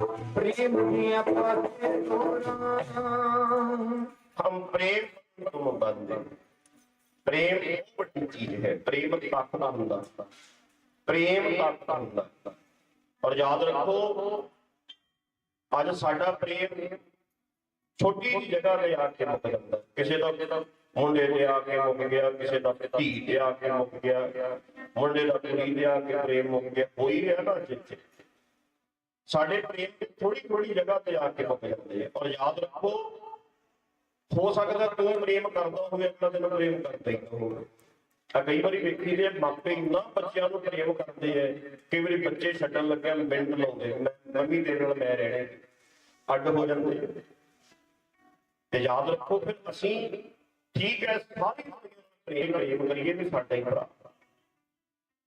तोरा ਹਮ ਪ੍ਰੇਮ ਤੁਮ ਬੰਦੇ ਪ੍ਰੇਮ ਇੱਕ ਵੱਡੀ ਚੀਜ਼ ਹੈ ਪ੍ਰੇਮ ਤੱਕ ਦਾ ਹੁੰਦਾ ਪ੍ਰੇਮ ਤੱਕ ਦਾ ਹੁੰਦਾ ਔਰ ਯਾਦ ਰੱਖੋ ਅੱਜ ਸਾਡਾ ਪ੍ਰੇਮ ਛੋਟੀ ਜਿਹੀ ਜਗ੍ਹਾ ਤੇ ਆ ਕੇ ਮੁੱਕ ਜਾਂਦਾ ਕਿਸੇ ਦਾ ਮੁੰਡੇ ਤੇ ਆ ਕੇ ਮੁੱਕ ਗਿਆ ਕਿਸੇ ਦਾ ਧੀ ਤੇ ਆ ਕੇ ਮੁੱਕ ਗਿਆ ਮੁੰਡੇ ਦਾ ਕੁੜੀ ਤੇ ਆ ਕੇ ਪ੍ਰੇਮ ਮੁੱਕ ਗਿਆ ਕੋਈ ਹੈ ਨਾ ਜਿੱਥੇ ਸਾਡੇ ਪ੍ਰੇਮ ਥੋੜੀ ਥੋੜੀ ਜਗ੍ਹਾ ਤੇ ਆ ਕੇ ਮੁੱਕ ਜਾਂਦੇ ਆ। ਔਰ ਯਾਦ ਰੱਖੋ, ਹੋ ਸਕਦਾ ਤੂੰ ਪ੍ਰੇਮ ਕਰਦਾ ਹੋਵੇ ਅਗਲਾ ਤੈਨੂੰ ਪ੍ਰੇਮ ਕਰਦਾ ਹੀ ਹੋਵੇ ਆ ਕਈ ਵਾਰੀ ਵੇਖੀ ਦੇ ਮਾਪੇ ਇੰਨਾ ਬੱਚਿਆਂ ਨੂੰ ਪ੍ਰੇਮ ਕਰਦੇ ਐ ਕਈ ਵਾਰੀ ਬੱਚੇ ਛੱਡਣ ਲੱਗਿਆ ਮਿੰਟ ਲਾਉਂਦੇ ਮੈਂ ਮੰਮੀ ਤੇਰੇ ਨਾਲ ਮੈਂ ਰਹਿਣਾ ਅੱਡ ਹੋ ਜਾਂਦੇ ਤੇ ਯਾਦ ਰੱਖੋ, ਫਿਰ ਅਸੀਂ ਠੀਕ ਹੈ ਸਾਰੀ ਦੁਨੀਆ ਨੂੰ ਪ੍ਰੇਮ ਪ੍ਰੇਮ ਕਰੀਏ ਵੀ ਸਾਡਾ ਹੀ ਭਰਾ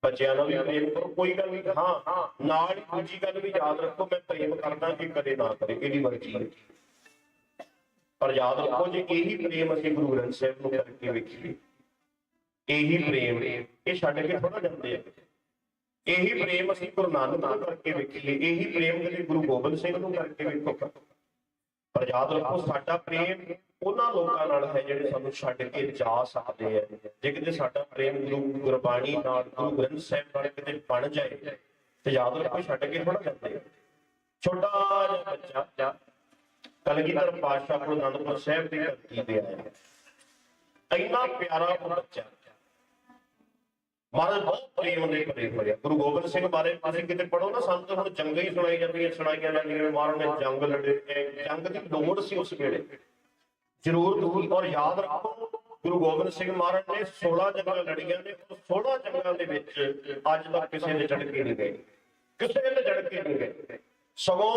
ਬੱਚਿਆਂ ਨਾਲ ਵੀ ਪ੍ਰੇਮ ਕਰੋ, ਕੋਈ ਗੱਲ ਨਹੀਂ, ਹਾਂ ਹਾਂ, ਨਾਲ ਹੀ ਦੂਜੀ ਗੱਲ ਵੀ ਯਾਦ ਰੱਖੋ, ਮੈਂ ਪ੍ਰੇਮ ਕਰਦਾ ਕਿ ਕਦੇ ਨਾ ਕਰੇ, ਇਹਦੀ ਮਰਜ਼ੀ ਹੈ। ਪਰ ਯਾਦ ਰੱਖੋ, ਜੇ ਇਹੀ ਪ੍ਰੇਮ ਅਸੀਂ ਗੁਰੂ ਗ੍ਰੰਥ ਸਾਹਿਬ ਨੂੰ ਕਰਕੇ ਵੇਖੀਏ, ਇਹੀ ਪ੍ਰੇਮ, ਇਹ ਛੱਡ ਕੇ ਥੋੜਾ ਜਾਂਦੇ ਆ। ਇਹੀ ਪ੍ਰੇਮ ਅਸੀਂ ਗੁਰੂ ਨਾਨਕ ਨੂੰ ਕਰਕੇ ਵੇਖੀਏ, ਇਹੀ ਪ੍ਰੇਮ ਕਦੇ ਗੁਰੂ ਗੋਬਿੰਦ ਸਿੰਘ ਨੂੰ ਕਰਕੇ ਵੇਖੋ। ਪਰ ਯਾਦ ਰੱਖੋ, ਸਾਡਾ ਪ੍ਰੇਮ ਉਹਨਾਂ ਲੋਕਾਂ ਨਾਲ ਹੈ ਜਿਹੜੇ ਸਾਨੂੰ ਛੱਡ ਕੇ ਜਾ ਸਕਦੇ ਆ। ਜੇ ਕਿਤੇ ਸਾਡਾ ਪ੍ਰੇਮ ਗੁਰੂ ਗੁਰਬਾਣੀ ਨਾਲ ਗੁਰੂ ਗ੍ਰੰਥ ਸਾਹਿਬ ਨਾਲ ਕਿਤੇ ਬਣ ਜਾਏ ਤੇ ਯਾਦ ਰੱਖੋ ਛੱਡ ਕੇ ਥੋੜਾ ਜਾਂਦੇ ਛੋਟਾ ਜਿਹਾ ਬੱਚਾ ਕਲਗੀਧਰ ਪਾਤਸ਼ਾਹ ਗੁਰੂ ਅਨੰਦਪੁਰ ਸਾਹਿਬ ਦੀ ਧਰਤੀ ਤੇ ਆਇਆ। ਇੰਨਾ ਪਿਆਰਾ ਉਹ ਬੱਚਾ। ਮਹਾਰਾਜ ਬਹੁਤ ਪ੍ਰੇਮ ਦੇ ਭਰੇ ਹੋਇਆ ਗੁਰੂ ਗੋਬਿੰਦ ਸਿੰਘ ਬਾਰੇ ਤੁਸੀਂ ਕਿਤੇ ਪੜੋ ਨਾ, ਸਾਨੂੰ ਤਾਂ ਹੁਣ ਜੰਗਾਂ ਹੀ ਸੁਣਾਈ ਜਾਂਦੀਆਂ ਸੁਣਾਈਆਂ ਜਾਂਦੀਆਂ ਮਹਾਰਾਜ ਨੇ ਜੰਗ ਲੜੇ ਇਹ ਜੰਗ ਦੀ ਲੋੜ ਸੀ ਉਸ ਵੇਲੇ। ਜ਼ਰੂਰ ਦੂਰ ਔਰ ਯਾਦ ਰੱਖੋ, ਗੁਰੂ ਗੋਬਿੰਦ ਸਿੰਘ ਮਹਾਰਾਜ ਨੇ 16 ਜੰਗਾਂ ਲੜੀਆਂ ਨੇ, ਉਹ 16 ਜੰਗਾਂ ਦੇ ਵਿੱਚ ਅੱਜ ਤੱਕ ਕਿਸੇ ਦੇ ਝੜਕੇ ਨਹੀਂ ਗਏ, ਕਿਸੇ ਦੇ ਝੜਕੇ ਨਹੀਂ ਗਏ। ਸਗੋਂ